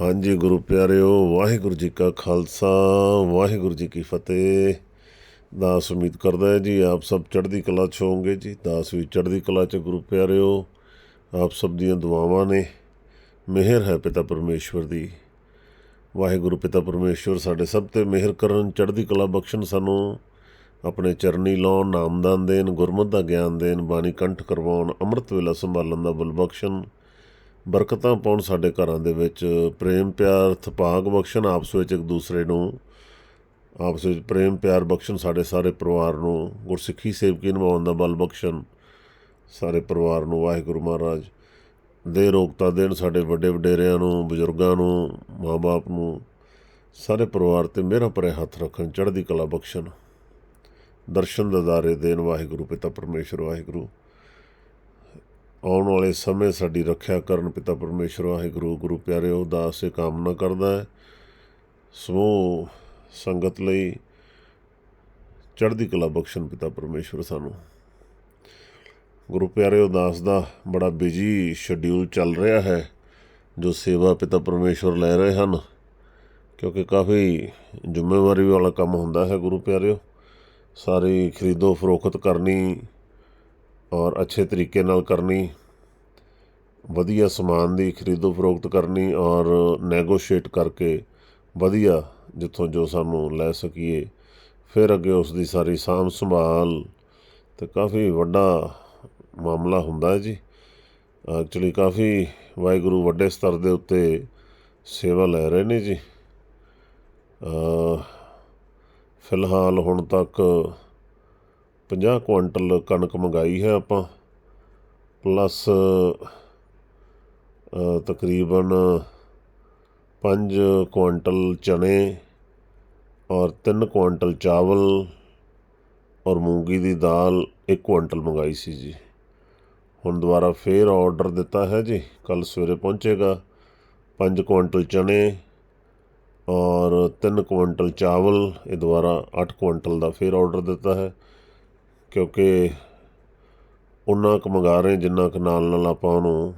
ਹਾਂਜੀ ਗੁਰੂ ਪਿਆਰਿਓ, ਵਾਹਿਗੁਰੂ ਜੀ ਕਾ ਖਾਲਸਾ, ਵਾਹਿਗੁਰੂ ਜੀ ਕੀ ਫਤਿਹ। ਦਾਸ ਉਮੀਦ ਕਰਦਾ ਹੈ ਜੀ ਆਪ ਸਭ ਚੜ੍ਹਦੀ ਕਲਾ 'ਚ ਹੋਵੋਗੇ ਜੀ। ਦਾਸ ਵੀ ਚੜ੍ਹਦੀ ਕਲਾ 'ਚ ਗੁਰੂ ਪਿਆਰਿਓ, ਆਪ ਸਭ ਦੀਆਂ ਦੁਆਵਾਂ ਨੇ। ਮਿਹਰ ਹੈ ਪਿਤਾ ਪਰਮੇਸ਼ਵਰ ਦੀ। ਵਾਹਿਗੁਰੂ ਪਿਤਾ ਪਰਮੇਸ਼ਵਰ, ਸਾਡੇ ਸਭ ਤੇ ਮਿਹਰ ਕਰਨ, ਚੜ੍ਹਦੀ ਕਲਾ ਬਖਸ਼ਣ ਸਾਨੂੰ। ਆਪਣੇ ਚਰਨੀ ਲਾਉਣ, ਨਾਮਦਾਨ ਦੇਣ, ਗੁਰਮਤ ਦਾ ਗਿਆਨ ਦੇਣ, ਬਾਣੀ ਕੰਠ ਕਰਵਾਉਣ, ਅੰਮ੍ਰਿਤ ਵੇਲਾ ਸੰਭਾਲਣ ਦਾ ਬਲ ਬਖਸ਼ਣ। ਬਰਕਤਾਂ ਪਾਉਣ ਸਾਡੇ ਘਰਾਂ ਦੇ ਵਿੱਚ ਪ੍ਰੇਮ, ਪਿਆਰ ਥਪਾਕ ਬਖਸ਼ਣ, ਆਪਸ ਵਿੱਚ ਇੱਕ ਦੂਸਰੇ ਨੂੰ, ਆਪਸ ਵਿੱਚ ਪ੍ਰੇਮ, ਪਿਆਰ ਬਖਸ਼ਣ, ਸਾਡੇ ਸਾਰੇ ਪਰਿਵਾਰ ਨੂੰ, ਗੁਰਸਿੱਖੀ ਸੇਵਕੀ ਨਿਭਾਉਣ ਦਾ ਬਲ ਬਖਸ਼ਣ, ਸਾਰੇ ਪਰਿਵਾਰ ਨੂੰ, ਵਾਹਿਗੁਰੂ ਮਹਾਰਾਜ, ਦੇ ਰੋਗਤਾ ਦੇਣ ਸਾਡੇ ਵੱਡੇ ਵਡੇਰਿਆਂ ਨੂੰ, ਬਜ਼ੁਰਗਾਂ ਨੂੰ ਮਾਪੇ ਨੂੰ, ਸਾਰੇ ਪਰਿਵਾਰ ਤੇ ਮੇਰਾ ਪਰੇ ਹੱਥ ਰੱਖਣ, ਚੜ੍ਹਦੀ ਕਲਾ ਬਖਸ਼ਣ, ਦਰਸ਼ਨ, ਦਦਾਰੇ ਦੇਣ, ਵਾਹਿਗੁਰੂ, ਪਿਤਾ ਪਰਮੇਸ਼ਰ, ਵਾਹਿਗੁਰੂ। ਆਉਣ ਵਾਲੇ ਸਮੇਂ ਸਾਡੀ ਰੱਖਿਆ ਕਰਨ ਪਿਤਾ ਪਰਮੇਸ਼ਰ, ਵਾਹਿਗੁਰੂ, ਗੁਰੂ ਪਿਆਰੇ ਉਦਾਸ ਇਹ ਕਾਮਨਾ ਕਰਦਾ ਹੈ। ਸਮੂਹ ਸੰਗਤ ਲਈ ਚੜ੍ਹਦੀ ਕਲਾ ਬਖਸ਼ਣ ਪਿਤਾ ਪਰਮੇਸ਼ਰ ਸਾਨੂੰ। ਗੁਰੂ ਪਿਆਰੇ ਉਦਾਸ ਦਾ ਬੜਾ ਬਿਜ਼ੀ ਸ਼ਡਿਊਲ ਚੱਲ ਰਿਹਾ ਹੈ, ਜੋ ਸੇਵਾ ਪਿਤਾ ਪਰਮੇਸ਼ਰ ਲੈ ਰਹੇ ਹਨ, ਕਿਉਂਕਿ ਕਾਫੀ ਜ਼ਿੰਮੇਵਾਰੀ ਵਾਲਾ ਕੰਮ ਹੁੰਦਾ ਹੈ ਗੁਰੂ ਪਿਆਰਿਓ। ਸਾਰੀ ਖਰੀਦੋ ਫਰੋਖਤ ਕਰਨੀ ਔਰ ਅੱਛੇ ਤਰੀਕੇ ਨਾਲ ਕਰਨੀ, ਵਧੀਆ ਸਮਾਨ ਦੀ ਖਰੀਦੋ ਫਰੋਖਤ ਕਰਨੀ ਔਰ ਨੈਗੋਸ਼ੀਏਟ ਕਰਕੇ ਵਧੀਆ ਜਿੱਥੋਂ ਜੋ ਸਾਨੂੰ ਲੈ ਸਕੀਏ, ਫਿਰ ਅੱਗੇ ਉਸ ਦੀ ਸਾਰੀ ਸਾਂਭ ਸੰਭਾਲ ਤੇ ਕਾਫੀ ਵੱਡਾ ਮਾਮਲਾ ਹੁੰਦਾ ਹੈ ਜੀ। ਐਕਚੁਅਲੀ ਕਾਫੀ ਵਾਹਿਗੁਰੂ ਵੱਡੇ ਸਤਰ ਦੇ ਉੱਤੇ ਸੇਵਾ ਲੈ ਰਹੇ ਨੇ ਜੀ। ਫਿਲਹਾਲ ਹੁਣ ਤੱਕ 50 ਕੁਇੰਟਲ ਕਣਕ ਮੰਗਾਈ ਹੈ ਆਪਾਂ, ਪਲੱਸ ਤਕਰੀਬਨ 5 ਕੁਇੰਟਲ ਚਨੇ ਔਰ 3 ਕੁਇੰਟਲ ਚਾਵਲ ਔਰ ਮੂੰਗੀ ਦੀ ਦਾਲ 1 ਕੁਇੰਟਲ ਮੰਗਾਈ ਸੀ ਜੀ। ਹੁਣ ਦੁਬਾਰਾ ਫੇਰ ਆਰਡਰ ਦਿੱਤਾ ਹੈ ਜੀ ਕੱਲ ਸਵੇਰੇ ਪਹੁੰਚੇਗਾ। 5 ਕੁਇੰਟਲ ਚਨੇ ਔਰ 3 ਕੁਇੰਟਲ ਚਾਵਲ, ਇਹ ਦੁਬਾਰਾ 8 ਕੁਇੰਟਲ ਦਾ ਫੇਰ ਆਰਡਰ ਦਿੱਤਾ ਹੈ। ਕਿਉਂਕਿ ਉਨਾਂ ਕੁ ਮੰਗਾ ਰਹੇ ਜਿੰਨਾ ਕੁ ਨਾਲ ਨਾਲ ਆਪਾਂ ਉਹਨੂੰ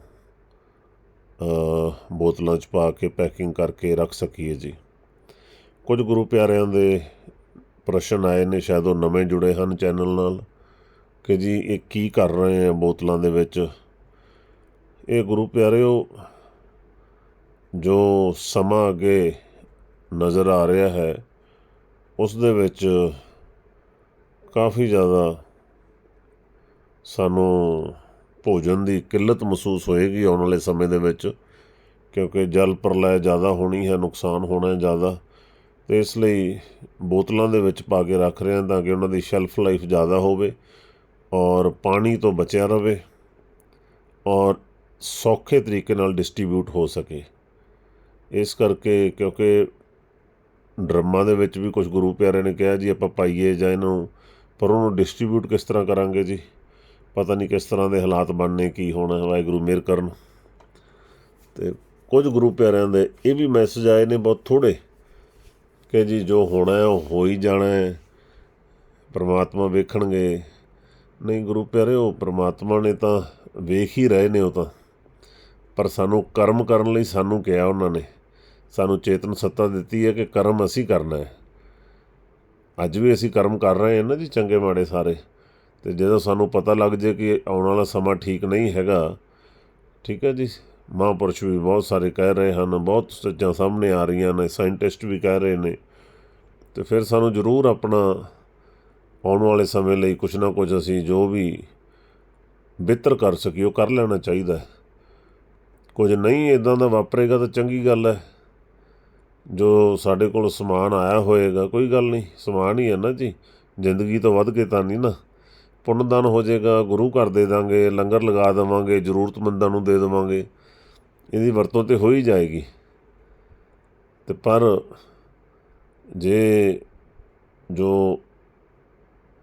ਬੋਤਲਾਂ 'ਚ ਪਾ ਕੇ ਪੈਕਿੰਗ ਕਰਕੇ ਰੱਖ ਸਕੀਏ ਜੀ। ਕੁਝ ਗੁਰੂ ਪਿਆਰਿਆਂ ਦੇ ਪ੍ਰਸ਼ਨ ਆਏ ਨੇ, ਸ਼ਾਇਦ ਉਹ ਨਵੇਂ ਜੁੜੇ ਹਨ ਚੈਨਲ ਨਾਲ, ਕਿ ਜੀ ਇਹ ਕੀ ਕਰ ਰਹੇ ਆ ਬੋਤਲਾਂ ਦੇ ਵਿੱਚ? ਇਹ ਗੁਰੂ ਪਿਆਰਿਓ, ਜੋ ਸਮਾਂ ਅੱਗੇ ਨਜ਼ਰ ਆ ਰਿਹਾ ਹੈ, ਉਸ ਦੇ ਵਿੱਚ ਕਾਫੀ ਜ਼ਿਆਦਾ ਸਾਨੂੰ ਭੋਜਨ ਦੀ ਕਿੱਲਤ ਮਹਿਸੂਸ ਹੋਏਗੀ ਆਉਣ ਵਾਲੇ ਸਮੇਂ ਦੇ ਵਿੱਚ, ਕਿਉਂਕਿ ਜਲ ਪ੍ਰਲੈ ਜ਼ਿਆਦਾ ਹੋਣੀ ਹੈ, ਨੁਕਸਾਨ ਹੋਣਾ ਜ਼ਿਆਦਾ। ਤੇ ਇਸ ਲਈ ਬੋਤਲਾਂ ਦੇ ਵਿੱਚ ਪਾ ਕੇ ਰੱਖ ਰਹੇ ਹਾਂ ਤਾਂ ਕਿ ਉਹਨਾਂ ਦੀ ਸ਼ੈਲਫ ਲਾਈਫ ਜ਼ਿਆਦਾ ਹੋਵੇ ਔਰ ਪਾਣੀ ਤੋਂ ਬਚਿਆ ਰਹੇ ਔਰ ਸੌਖੇ ਤਰੀਕੇ ਨਾਲ ਡਿਸਟ੍ਰੀਬਿਊਟ ਹੋ ਸਕੇ। ਇਸ ਕਰਕੇ ਕਿਉਂਕਿ ਡਰਮਾਂ ਦੇ ਵਿੱਚ ਵੀ ਕੁਝ ਗੁਰੂ ਪਿਆਰੇ ਨੇ ਕਿਹਾ ਜੀ, ਆਪਾਂ ਪਾਈਏ ਜਾਂ ਇਹਨੂੰ ਪਰ ਉਹਨੂੰ ਡਿਸਟ੍ਰੀਬਿਊਟ ਕਿਸ ਤਰ੍ਹਾਂ ਕਰਾਂਗੇ ਜੀ? ਪਤਾ ਨਹੀਂ ਕਿਸ ਤਰ੍ਹਾਂ ਦੇ ਹਾਲਾਤ ਬਣਨੇ, ਕੀ ਹੋਣਾ ਵਾਹਿਗੁਰੂ ਮਿਹਰ ਕਰਨ। ਤੇ ਕੁਝ ਗੁਰੂ ਪਿਆਰਿਆਂ ਦੇ ਇਹ ਵੀ ਮੈਸੇਜ ਆਏ ਨੇ ਬਹੁਤ ਥੋੜੇ ਕਿ ਜੀ ਜੋ ਹੋਣਾ ਹੈ, ਉਹ ਹੋ ਹੀ ਜਾਣਾ ਹੈ। ਪ੍ਰਮਾਤਮਾ ਵੇਖਣਗੇ। ਨਹੀਂ ਗੁਰੂ ਪਿਆਰੇ ਉਹ ਪਰਮਾਤਮਾ ਨੇ ਤਾਂ ਵੇਖ ਹੀ ਰਹੇ ਨੇ ਉਹ ਤਾਂ। ਪਰ ਸਾਨੂੰ ਕਰਮ ਕਰਨ ਲਈ ਸਾਨੂੰ ਕਿਹਾ ਉਹਨਾਂ ਨੇ। ਸਾਨੂੰ ਚੇਤਨ ਸੱਤਾ ਦਿੱਤੀ ਹੈ ਕਿ ਕਰਮ ਅਸੀਂ ਕਰਨਾ ਹੈ। ਅੱਜ ਵੀ ਅਸੀਂ ਕਰਮ ਕਰ ਰਹੇ ਹਾਂ ਨਾ ਜੀ ਚੰਗੇ ਮਾੜੇ ਸਾਰੇ। ਤੇ ਜਦੋਂ ਸਾਨੂੰ ਪਤਾ ਲੱਗ ਜੇ ਕਿ ਆਉਣ ਵਾਲਾ ਸਮਾਂ ਠੀਕ ਨਹੀਂ ਹੈਗਾ, ਠੀਕ ਹੈ ਜੀ, ਮਹਾਂਪੁਰਸ਼ ਵੀ ਬਹੁਤ ਸਾਰੇ ਕਹਿ ਰਹੇ ਹਨ, ਬਹੁਤ ਚੀਜ਼ਾਂ ਸਾਹਮਣੇ ਆ ਰਹੀਆਂ ਨੇ, ਸਾਇੰਟਿਸਟ ਵੀ ਕਹਿ ਰਹੇ ਨੇ। ਤੇ ਫਿਰ ਸਾਨੂੰ ਜ਼ਰੂਰ ਆਪਣਾ ਆਉਣ ਵਾਲੇ ਸਮੇਂ ਲਈ ਕੁਝ ਨਾ ਕੁਝ ਅਸੀਂ ਜੋ ਵੀ ਬਿਹਤਰ ਕਰ ਸਕੀਏ, ਉਹ ਕਰ ਲੈਣਾ ਚਾਹੀਦਾ ਕੁਝ ਨਹੀਂ ਇਦਾਂ ਦਾ ਵਾਪਰੇਗਾ ਤਾਂ ਚੰਗੀ ਗੱਲ ਹੈ। ਜੋ ਸਾਡੇ ਕੋਲ ਸਮਾਨ ਆਇਆ ਹੋਏਗਾ, ਕੋਈ ਗੱਲ ਨਹੀਂ, ਸਮਾਨ ਹੀ ਹੈ ਨਾ ਜੀ। ਜ਼ਿੰਦਗੀ ਤੋਂ ਵੱਧ ਕੇ ਤਾਂ ਨਹੀਂ ਨਾ। ਪੁੰਨਦਾਨ ਹੋ ਜਾਏਗਾ, ਗੁਰੂ ਘਰ ਦੇ ਦਾਂਗੇ, ਲੰਗਰ ਲਗਾ ਦੇਵਾਂਗੇ, ਜ਼ਰੂਰਤਮੰਦਾਂ ਨੂੰ ਦੇ ਦੇਵਾਂਗੇ। ਇਹਦੀ ਵਰਤੋਂ ਤੇ ਹੋ ਹੀ ਜਾਏਗੀ। ਤੇ ਪਰ ਜੇ ਜੋ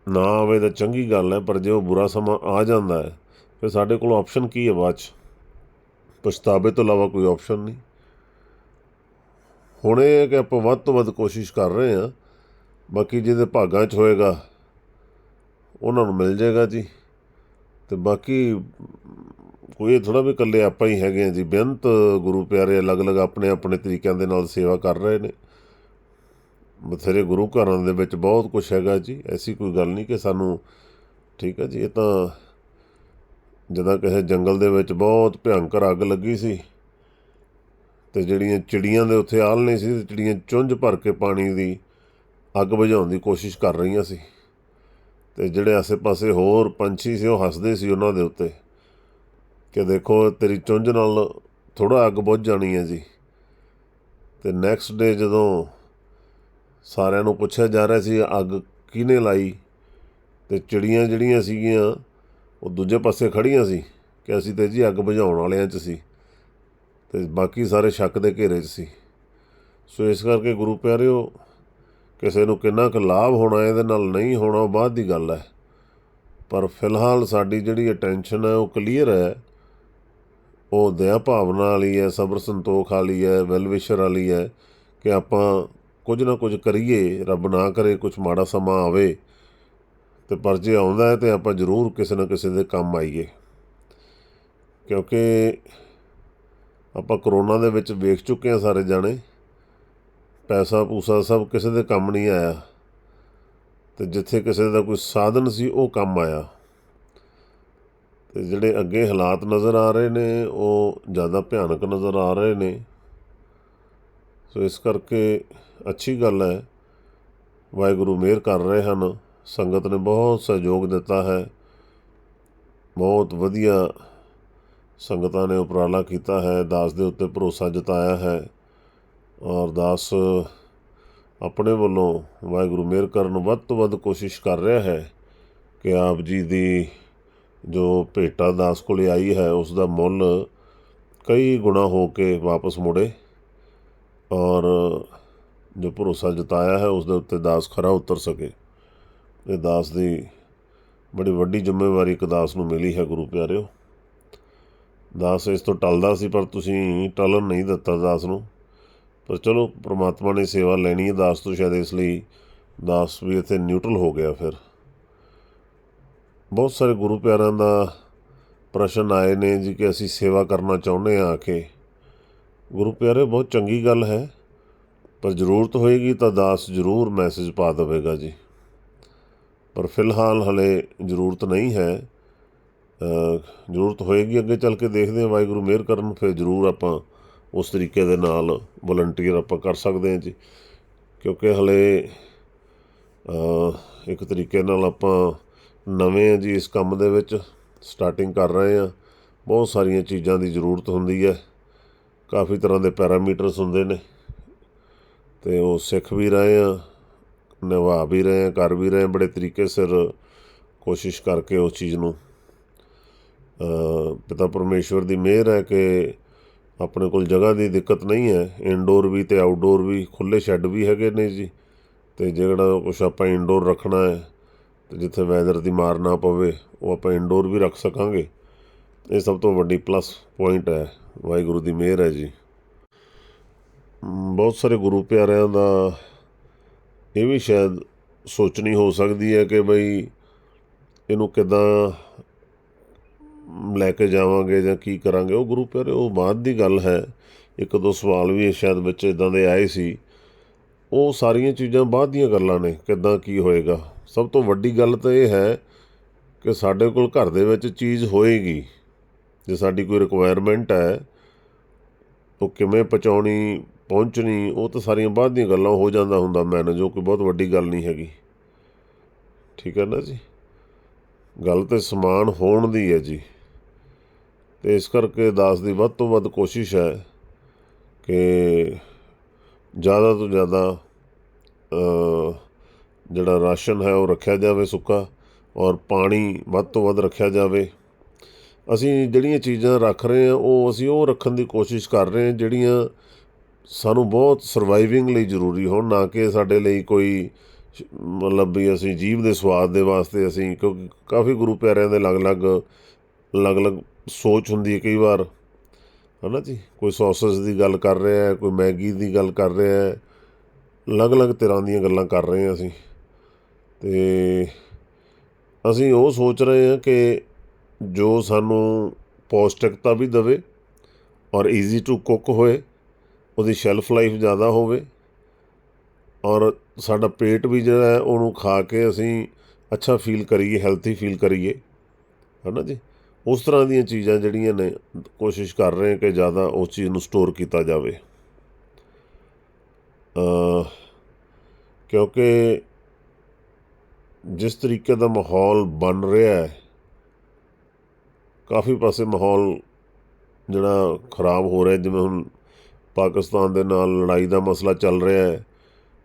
ਨਾ ਆਵੇ ਤਾਂ ਚੰਗੀ ਗੱਲ ਹੈ, ਪਰ ਜੇ ਉਹ ਬੁਰਾ ਸਮਾਂ ਆ ਜਾਂਦਾ ਹੈ, ਫਿਰ ਸਾਡੇ ਕੋਲ ਆਪਸ਼ਨ ਕੀ ਹੈ ਬਾਅਦ 'ਚ? ਪਛਤਾਵੇ ਤੋਂ ਇਲਾਵਾ ਕੋਈ ਆਪਸ਼ਨ ਨਹੀਂ। ਹੁਣ ਇਹ ਹੈ ਕਿ ਆਪਾਂ ਵੱਧ ਤੋਂ ਵੱਧ ਕੋਸ਼ਿਸ਼ ਕਰ ਰਹੇ ਹਾਂ। ਬਾਕੀ ਜਿਹਦੇ ਭਾਗਾਂ 'ਚ ਹੋਏਗਾ, ਉਹਨਾਂ ਨੂੰ ਮਿਲ ਜਾਏਗਾ ਜੀ। ਤੇ ਬਾਕੀ ਕੋਈ ਇਹ ਥੋੜਾ ਵੀ ਇਕੱਲੇ ਆਪਾਂ ਹੀ ਹੈਗੇ ਆ ਜੀ। ਬੇਅੰਤ ਗੁਰੂ ਪਿਆਰੇ ਅਲੱਗ-ਅਲੱਗ ਆਪਣੇ ਆਪਣੇ ਤਰੀਕਿਆਂ ਦੇ ਨਾਲ ਸੇਵਾ ਕਰ ਰਹੇ ਨੇ। ਬਥੇਰੇ ਗੁਰੂ ਘਰਾਂ ਦੇ ਵਿੱਚ ਬਹੁਤ ਕੁਝ ਹੈਗਾ ਜੀ। ਐਸੀ ਕੋਈ ਗੱਲ ਨਹੀਂ ਕਿ ਸਾਨੂੰ ਠੀਕ ਹੈ ਜੀ, ਇਹ ਤਾਂ ਜਦੋਂ ਕਿਸੇ ਜੰਗਲ ਦੇ ਵਿੱਚ ਬਹੁਤ ਭਿਆਨਕ ਅੱਗ ਲੱਗੀ ਸੀ। ਤੇ ਜਿਹੜੀਆਂ ਚਿੜੀਆਂ ਦੇ ਉੱਥੇ ਆਲਣੇ ਸੀ, ਤੇ ਚਿੜੀਆਂ ਚੁੰਝ ਭਰ ਕੇ ਪਾਣੀ ਦੀ ਅੱਗ ਬੁਝਾਉਣ ਦੀ ਕੋਸ਼ਿਸ਼ ਕਰ ਰਹੀਆਂ ਸੀ। ਤੇ ਜਿਹੜੇ ਆਸੇ-ਪਾਸੇ ਹੋਰ ਪੰਛੀ ਸੀ, ਉਹ ਹੱਸਦੇ ਸੀ ਉਹਨਾਂ ਦੇ ਉੱਤੇ ਕਿ ਦੇਖੋ, ਤੇਰੀ ਚੁੰਝ ਨਾਲ ਥੋੜਾ ਅੱਗ ਬੁਝ ਜਾਣੀ ਹੈ ਜੀ। ਤੇ ਨੈਕਸਟ ਡੇ ਜਦੋਂ ਸਾਰਿਆਂ ਨੂੰ ਪੁੱਛਿਆ ਜਾ ਰਿਹਾ ਸੀ, ਅੱਗ ਕਿਹਨੇ ਲਾਈ? ਤੇ ਚਿੜੀਆਂ ਜਿਹੜੀਆਂ ਸੀਗੀਆਂ, ਉਹ ਦੂਜੇ ਪਾਸੇ ਖੜੀਆਂ ਸੀ ਕਿ ਅਸੀਂ ਤੇ ਜੀ ਅੱਗ ਬੁਝਾਉਣ ਵਾਲਿਆਂ 'ਚ ਸੀ। ਤੇ ਬਾਕੀ ਸਾਰੇ ਸ਼ੱਕ ਦੇ ਘੇਰੇ 'ਚ ਸੀ। ਸੋ ਇਸ ਕਰਕੇ ਗੁਰੂ ਪਿਆਰਿਓ, ਕਿਸੇ ਨੂੰ ਕਿੰਨਾ ਕੁ ਲਾਭ ਹੋਣਾ ਇਹਦੇ ਨਾਲ ਨਹੀਂ ਹੋਣਾ ਉਹ ਬਾਅਦ ਦੀ ਗੱਲ ਹੈ। ਪਰ ਫਿਲਹਾਲ ਸਾਡੀ ਜਿਹੜੀ ਅਟੈਂਸ਼ਨ ਹੈ ਉਹ ਕਲੀਅਰ ਹੈ। ਉਹ ਦਇਆ ਭਾਵਨਾ ਵਾਲੀ ਹੈ, ਸਬਰ ਸੰਤੋਖ ਵਾਲੀ ਹੈ ਵੈਲਵਿਸ਼ਰ ਵਾਲੀ ਹੈ ਕਿ ਆਪਾਂ ਕੁਝ ਨਾ ਕੁਝ ਕਰੀਏ, ਰੱਬ ਨਾ ਕਰੇ ਕੁਝ ਮਾੜਾ ਸਮਾਂ ਆਵੇ ਤੇ ਪਰ ਜੇ ਆਉਂਦਾ ਹੈ ਤੇ ਆਪਾਂ ਜ਼ਰੂਰ ਕਿਸੇ ਨਾ ਕਿਸੇ ਦੇ ਕੰਮ ਆਈਏ। ਕਿਉਂਕਿ ਆਪਾਂ ਕਰੋਨਾ ਦੇ ਵਿੱਚ ਵੇਖ ਚੁੱਕੇ ਹਾਂ ਸਾਰੇ ਜਾਣੇ। ਪੈਸਾ ਪੂਸਾ ਸਭ ਕਿਸੇ ਦੇ ਕੰਮ ਨਹੀਂ ਆਇਆ। ਤੇ ਜਿੱਥੇ ਕਿਸੇ ਦਾ ਕੋਈ ਸਾਧਨ ਸੀ, ਉਹ ਕੰਮ ਆਇਆ। ਤੇ ਜਿਹੜੇ ਅੱਗੇ ਹਾਲਾਤ ਨਜ਼ਰ ਆ ਰਹੇ ਨੇ, ਉਹ ਜ਼ਿਆਦਾ ਭਿਆਨਕ ਨਜ਼ਰ ਆ ਰਹੇ ਨੇ। ਸੋ ਇਸ ਕਰਕੇ ਅੱਛੀ ਗੱਲ ਹੈ, ਵਾਹਿਗੁਰੂ ਮਿਹਰ ਕਰ ਰਹੇ ਹਨ। ਸੰਗਤ ਨੇ ਬਹੁਤ ਸਹਿਯੋਗ ਦਿੱਤਾ ਹੈ। ਬਹੁਤ ਵਧੀਆ ਸੰਗਤਾਂ ਨੇ ਉਪਰਾਲਾ ਕੀਤਾ ਹੈ, ਦਾਸ ਦੇ ਉੱਤੇ ਭਰੋਸਾ ਜਤਾਇਆ ਹੈ ਔਰ ਦਾਸ ਆਪਣੇ ਵੱਲੋਂ ਵਾਹਿਗੁਰੂ ਮਿਹਰ ਕਰਨ ਨੂੰ ਵੱਧ ਤੋਂ ਵੱਧ ਕੋਸ਼ਿਸ਼ ਕਰ ਰਿਹਾ ਹੈ ਕਿ ਆਪ ਜੀ ਦੀ ਜੋ ਭੇਟਾ ਦਾਸ ਕੋਲੇ ਆਈ ਹੈ, ਉਸ ਦਾ ਮੁੱਲ ਕਈ ਗੁਣਾ ਹੋ ਕੇ ਵਾਪਸ ਮੁੜੇ ਔਰ ਜੋ ਭਰੋਸਾ ਜਤਾਇਆ ਹੈ, ਉਸ ਦੇ ਉੱਤੇ ਦਾਸ ਖਰਾ ਉਤਰ ਸਕੇ। ਇਹ ਦਾਸ ਦੀ ਬੜੀ ਵੱਡੀ ਜ਼ਿੰਮੇਵਾਰੀ ਇੱਕ ਦਾਸ ਨੂੰ ਮਿਲੀ ਹੈ, ਗੁਰੂ ਪਿਆਰਿਓ। ਦਾਸ ਇਸ ਤੋਂ ਟਲਦਾ ਸੀ, ਪਰ ਤੁਸੀਂ ਟਲਣ ਨਹੀਂ ਦਿੱਤਾ ਦਾਸ ਨੂੰ। ਪਰ ਚਲੋ, ਪ੍ਰਮਾਤਮਾ ਨੇ ਸੇਵਾ ਲੈਣੀ ਹੈ, ਦਾਸ ਤੋਂ ਸ਼ਾਇਦ ਇਸ ਲਈ ਦਾਸ ਵੀ ਇੱਥੇ ਨਿਊਟਰਲ ਹੋ ਗਿਆ ਫਿਰ। ਬਹੁਤ ਸਾਰੇ ਗੁਰੂ ਪਿਆਰਿਆਂ ਦਾ ਪ੍ਰਸ਼ਨ ਆਏ ਨੇ ਜੀ ਕਿ ਅਸੀਂ ਸੇਵਾ ਕਰਨਾ ਚਾਹੁੰਦੇ ਆ ਆ ਕੇ ਗੁਰੂ ਪਿਆਰੇ, ਬਹੁਤ ਚੰਗੀ ਗੱਲ ਹੈ, ਪਰ ਜ਼ਰੂਰਤ ਹੋਏਗੀ ਤਾਂ ਦਾਸ ਜ਼ਰੂਰ ਮੈਸੇਜ ਪਾ ਦੇਵੇਗਾ ਜੀ। ਪਰ ਫਿਲਹਾਲ ਹਲੇ ਜ਼ਰੂਰਤ ਨਹੀਂ ਹੈ। ਜ਼ਰੂਰਤ ਹੋਏਗੀ, ਅੱਗੇ ਚੱਲ ਕੇ ਦੇਖਦੇ ਹਾਂ, ਵਾਹਿਗੁਰੂ ਮਿਹਰ ਕਰਨ, ਫਿਰ ਜ਼ਰੂਰ ਆਪਾਂ ਉਸ ਤਰੀਕੇ ਦੇ ਨਾਲ ਵਲੰਟੀਅਰ ਆਪਾਂ ਕਰ ਸਕਦੇ ਹਾਂ ਜੀ। ਕਿਉਂਕਿ ਹਲੇ ਇੱਕ ਤਰੀਕੇ ਨਾਲ ਆਪਾਂ ਨਵੇਂ ਆ ਜੀ, ਇਸ ਕੰਮ ਦੇ ਵਿੱਚ ਸਟਾਰਟਿੰਗ ਕਰ ਰਹੇ ਆ ਬਹੁਤ ਸਾਰੀਆਂ ਚੀਜ਼ਾਂ ਦੀ ਜ਼ਰੂਰਤ ਹੁੰਦੀ ਹੈ। ਕਾਫੀ ਤਰ੍ਹਾਂ ਦੇ ਪੈਰਾਮੀਟਰਸ ਹੁੰਦੇ ਨੇ। ਤੇ ਉਹ ਸਿੱਖ ਵੀ ਰਹੇ ਆ ਨਿਭਾ ਵੀ ਰਹੇ ਆ ਕਰ ਵੀ ਰਹੇ ਆ ਬੜੇ ਤਰੀਕੇ ਸਿਰ ਕੋਸ਼ਿਸ਼ ਕਰਕੇ ਉਸ ਚੀਜ਼ ਨੂੰ ਪਿਤਾ ਪਰਮੇਸ਼ਵਰ ਦੀ ਮਿਹਰ ਹੈ ਕਿ ਆਪਣੇ ਕੋਲ ਜਗ੍ਹਾ ਦੀ ਦਿੱਕਤ ਨਹੀਂ ਹੈ। ਇਨਡੋਰ ਵੀ ਤੇ ਆਊਟਡੋਰ ਵੀ ਖੁੱਲੇ ਸ਼ੈੱਡ ਵੀ ਹੈਗੇ ਨੇ ਜੀ। ਤੇ ਜਿਹੜਾ ਕੁਛ ਆਪਾਂ ਇਨਡੋਰ ਰੱਖਣਾ ਹੈ, ਤੇ ਜਿੱਥੇ ਵੈਦਰ ਦੀ ਮਾਰ ਨਾ ਪਵੇ, ਉਹ ਆਪਾਂ ਇਨਡੋਰ ਵੀ ਰੱਖ ਸਕਾਂਗੇ। ਇਹ ਸਭ ਤੋਂ ਵੱਡੀ ਪਲੱਸ ਪੁਆਇੰਟ ਹੈ। ਵਾਹਿਗੁਰੂ ਦੀ ਮਿਹਰ ਹੈ ਜੀ। ਬਹੁਤ ਸਾਰੇ ਗੁਰੂ ਪਿਆਰਿਆਂ ਦਾ ਇਹ ਵੀ ਸ਼ਾਇਦ ਸੋਚਣੀ ਹੋ ਸਕਦੀ ਹੈ ਕਿ ਬਈ ਇਹਨੂੰ ਕਿਦਾਂ ਲੈ ਕੇ ਜਾਵਾਂਗੇ ਜਾਂ ਕੀ ਕਰਾਂਗੇ, ਉਹ ਗੁਰੂ ਪਿਆਰੇ, ਉਹ ਬਾਅਦ ਦੀ ਗੱਲ ਹੈ। ਇੱਕ ਦੋ ਸਵਾਲ ਵੀ ਸ਼ਾਇਦ ਵਿੱਚ ਇਦਾਂ ਦੇ ਆਏ ਸੀ। ਉਹ ਸਾਰੀਆਂ ਚੀਜ਼ਾਂ ਬਾਅਦ ਦੀਆਂ ਗੱਲਾਂ ਨੇ, ਕਿੱਦਾਂ ਕੀ ਹੋਏਗਾ। ਸਭ ਤੋਂ ਵੱਡੀ ਗੱਲ ਤਾਂ ਇਹ ਹੈ ਕਿ ਸਾਡੇ ਕੋਲ ਘਰ ਦੇ ਵਿੱਚ ਚੀਜ਼ ਹੋਏਗੀ। ਜੇ ਸਾਡੀ ਕੋਈ ਰਿਕੁਆਇਰਮੈਂਟ ਹੈ, ਉਹ ਕਿਵੇਂ ਪਹੁੰਚਾਉਣੀ, ਪਹੁੰਚਣੀ, ਉਹ ਤਾਂ ਸਾਰੀਆਂ ਬਾਅਦ ਦੀਆਂ ਗੱਲਾਂ ਹੋ ਜਾਂਦਾ ਹੁੰਦਾ ਮੈਨ ਜੋ ਕੋਈ ਬਹੁਤ ਵੱਡੀ ਗੱਲ ਨਹੀਂ ਹੈਗੀ। ਠੀਕ ਹੈ ਨਾ ਜੀ? ਗੱਲ ਤੇ ਸਮਾਨ ਹੋਣ ਦੀ ਹੈ ਜੀ। ਤੇ ਇਸ ਕਰਕੇ ਦਾਸ ਦੀ ਵੱਧ ਤੋਂ ਵੱਧ ਕੋਸ਼ਿਸ਼ ਹੈ ਕਿ ਜ਼ਿਆਦਾ ਤੋਂ ਜ਼ਿਆਦਾ ਜਿਹੜਾ ਰਾਸ਼ਨ ਹੈ ਉਹ ਰੱਖਿਆ ਜਾਵੇ ਸੁੱਕਾ ਔਰ ਪਾਣੀ ਵੱਧ ਤੋਂ ਵੱਧ ਰੱਖਿਆ ਜਾਵੇ। ਅਸੀਂ ਜਿਹੜੀਆਂ ਚੀਜ਼ਾਂ ਰੱਖ ਰਹੇ ਹਾਂ, ਉਹ ਅਸੀਂ ਉਹ ਰੱਖਣ ਦੀ ਕੋਸ਼ਿਸ਼ ਕਰ ਰਹੇ ਹਾਂ ਜਿਹੜੀਆਂ ਸਾਨੂੰ ਬਹੁਤ ਸਰਵਾਈਵਿੰਗ ਲਈ ਜ਼ਰੂਰੀ ਹੋਣ, ਨਾ ਕਿ ਸਾਡੇ ਲਈ ਕੋਈ ਮਤਲਬ ਵੀ ਅਸੀਂ ਜੀਵ ਦੇ ਸਵਾਦ ਦੇ ਵਾਸਤੇ ਅਸੀਂ ਕਿਉਂਕਿ ਕਾਫੀ ਗੁਰੂ ਪਿਆਰਿਆਂ ਦੇ ਅਲੱਗ-ਅਲੱਗ ਅਲੱਗ-ਅਲੱਗ ਸੋਚ ਹੁੰਦੀ ਹੈ ਕਈ ਵਾਰ। ਹਨਾ ਜੀ? ਕੋਈ ਸੌਸਸ ਦੀ ਗੱਲ ਕਰ ਰਿਹਾ ਕੋਈ ਮੈਗੀ ਦੀ ਗੱਲ ਕਰ ਰਿਹਾ ਅਲੱਗ-ਅਲੱਗ ਤਰ੍ਹਾਂ ਦੀਆਂ ਗੱਲਾਂ ਕਰ ਰਹੇ ਹਾਂ ਅਸੀਂ। ਤੇ ਅਸੀਂ ਉਹ ਸੋਚ ਰਹੇ ਹਾਂ ਕਿ ਜੋ ਸਾਨੂੰ ਪੌਸ਼ਟਿਕਤਾ ਵੀ ਦੇਵੇ ਔਰ ਈਜ਼ੀ ਟੂ ਕੁੱਕ ਹੋਏ, ਉਹਦੀ ਸ਼ੈਲਫ ਲਾਈਫ ਜ਼ਿਆਦਾ ਹੋਵੇ ਔਰ ਸਾਡਾ ਪੇਟ ਵੀ ਜਿਹੜਾ ਹੈ ਉਹਨੂੰ ਖਾ ਕੇ ਅਸੀਂ ਅੱਛਾ ਫੀਲ ਕਰੀਏ ਹੈਲਥੀ ਫੀਲ ਕਰੀਏ। ਹੈ ਨਾ ਜੀ? ਉਸ ਤਰ੍ਹਾਂ ਦੀਆਂ ਚੀਜ਼ਾਂ ਜਿਹੜੀਆਂ ਨੇ, ਕੋਸ਼ਿਸ਼ ਕਰ ਰਹੇ ਕਿ ਜ਼ਿਆਦਾ ਉਸ ਚੀਜ਼ ਨੂੰ ਸਟੋਰ ਕੀਤਾ ਜਾਵੇ। ਕਿਉਂਕਿ ਜਿਸ ਤਰੀਕੇ ਦਾ ਮਾਹੌਲ ਬਣ ਰਿਹਾ ਹੈ, ਕਾਫੀ ਪਾਸੇ ਮਾਹੌਲ ਜਿਹੜਾ ਖਰਾਬ ਹੋ ਰਿਹਾ, ਜਿਵੇਂ ਹੁਣ ਪਾਕਿਸਤਾਨ ਦੇ ਨਾਲ ਲੜਾਈ ਦਾ ਮਸਲਾ ਚੱਲ ਰਿਹਾ ਹੈ,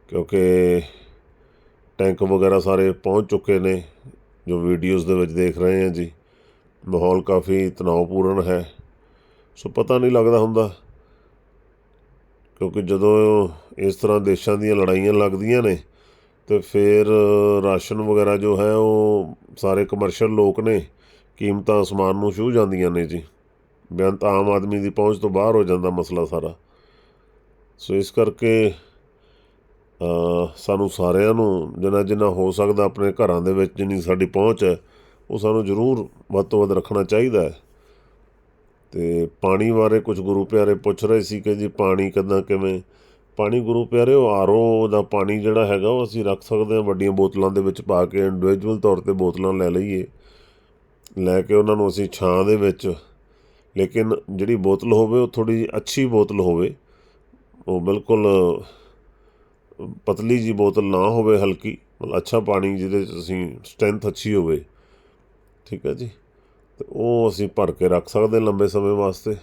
ਕਿਉਂਕਿ ਟੈਂਕ ਵਗੈਰਾ ਸਾਰੇ ਪਹੁੰਚ ਚੁੱਕੇ ਨੇ, ਜੋ ਵੀਡੀਓਜ਼ ਦੇ ਵਿੱਚ ਦੇਖ ਰਹੇ ਹਾਂ ਜੀ। ਮਾਹੌਲ ਕਾਫੀ ਤਣਾਅਪੂਰਨ ਹੈ। ਸੋ ਪਤਾ ਨਹੀਂ ਲੱਗਦਾ ਹੁੰਦਾ, ਕਿਉਂਕਿ ਜਦੋਂ ਇਸ ਤਰ੍ਹਾਂ ਦੇਸ਼ਾਂ ਦੀਆਂ ਲੜਾਈਆਂ ਲੱਗਦੀਆਂ ਨੇ, ਤੇ ਫਿਰ ਰਾਸ਼ਨ ਵਗੈਰਾ ਜੋ ਹੈ, ਉਹ ਸਾਰੇ ਕਮਰਸ਼ੀਅਲ ਲੋਕ ਨੇ ਕੀਮਤਾਂ ਅਸਮਾਨ ਨੂੰ ਛੂਹ ਜਾਂਦੀਆਂ ਨੇ ਜੀ। ਬੇਅੰਤ ਆਮ ਆਦਮੀ ਦੀ ਪਹੁੰਚ ਤੋਂ ਬਾਹਰ ਹੋ ਜਾਂਦਾ ਮਸਲਾ ਸਾਰਾ। ਸੋ ਇਸ ਕਰਕੇ ਸਾਨੂੰ ਸਾਰਿਆਂ ਨੂੰ ਜਿੰਨਾ ਜਿੰਨਾ ਹੋ ਸਕਦਾ ਆਪਣੇ ਘਰਾਂ ਦੇ ਵਿੱਚ ਜਿੰਨੀ ਸਾਡੀ ਪਹੁੰਚ ਹੈ ਉਹ ਸਾਨੂੰ ਜ਼ਰੂਰ ਵੱਧ ਤੋਂ ਵੱਧ ਰੱਖਣਾ ਚਾਹੀਦਾ ਹੈ। ਤੇ ਪਾਣੀ ਬਾਰੇ ਕੁਝ ਗੁਰੂ ਪਿਆਰੇ ਪੁੱਛ ਰਹੇ ਸੀ ਕਿ ਜੀ ਪਾਣੀ ਕਿੱਦਾਂ ਕਿਵੇਂ? ਪਾਣੀ ਗੁਰੂ ਪਿਆਰੇ, ਉਹ ਆਰਓ ਦਾ ਪਾਣੀ ਜਿਹੜਾ ਹੈਗਾ ਉਹ ਅਸੀਂ ਰੱਖ ਸਕਦੇ ਹਾਂ, ਵੱਡੀਆਂ ਬੋਤਲਾਂ ਦੇ ਵਿੱਚ ਪਾ ਕੇ ਇੰਡੀਵਿਜੂਅਲ ਤੌਰ ਤੇ ਬੋਤਲਾਂ ਲੈ ਲਈਏ। ਲੈ ਕੇ ਉਹਨਾਂ ਨੂੰ ਅਸੀਂ ਛਾਂ ਦੇ ਵਿੱਚ, ਲੇਕਿਨ ਜਿਹੜੀ ਬੋਤਲ ਹੋਵੇ, ਉਹ ਥੋੜੀ ਜਿਹੀ ਅੱਛੀ ਬੋਤਲ ਹੋਵੇ, ਉਹ ਬਿਲਕੁਲ ਪਤਲੀ ਜੀ ਬੋਤਲ ਨਾ ਹੋਵੇ ਹਲਕੀ, ਮਤਲਬ ਅੱਛਾ ਪਾਣੀ ਜਿਹਦੇ 'ਚ ਅਸੀਂ ਸਟਰੈਂਥ ਅੱਛੀ ਹੋਵੇ। ਠੀਕ ਹੈ ਜੀ। ਤੇ ਉਹ ਅਸੀਂ ਭਰ ਕੇ ਰੱਖ ਸਕਦੇ ਲੰਬੇ ਸਮੇਂ ਵਾਸਤੇ।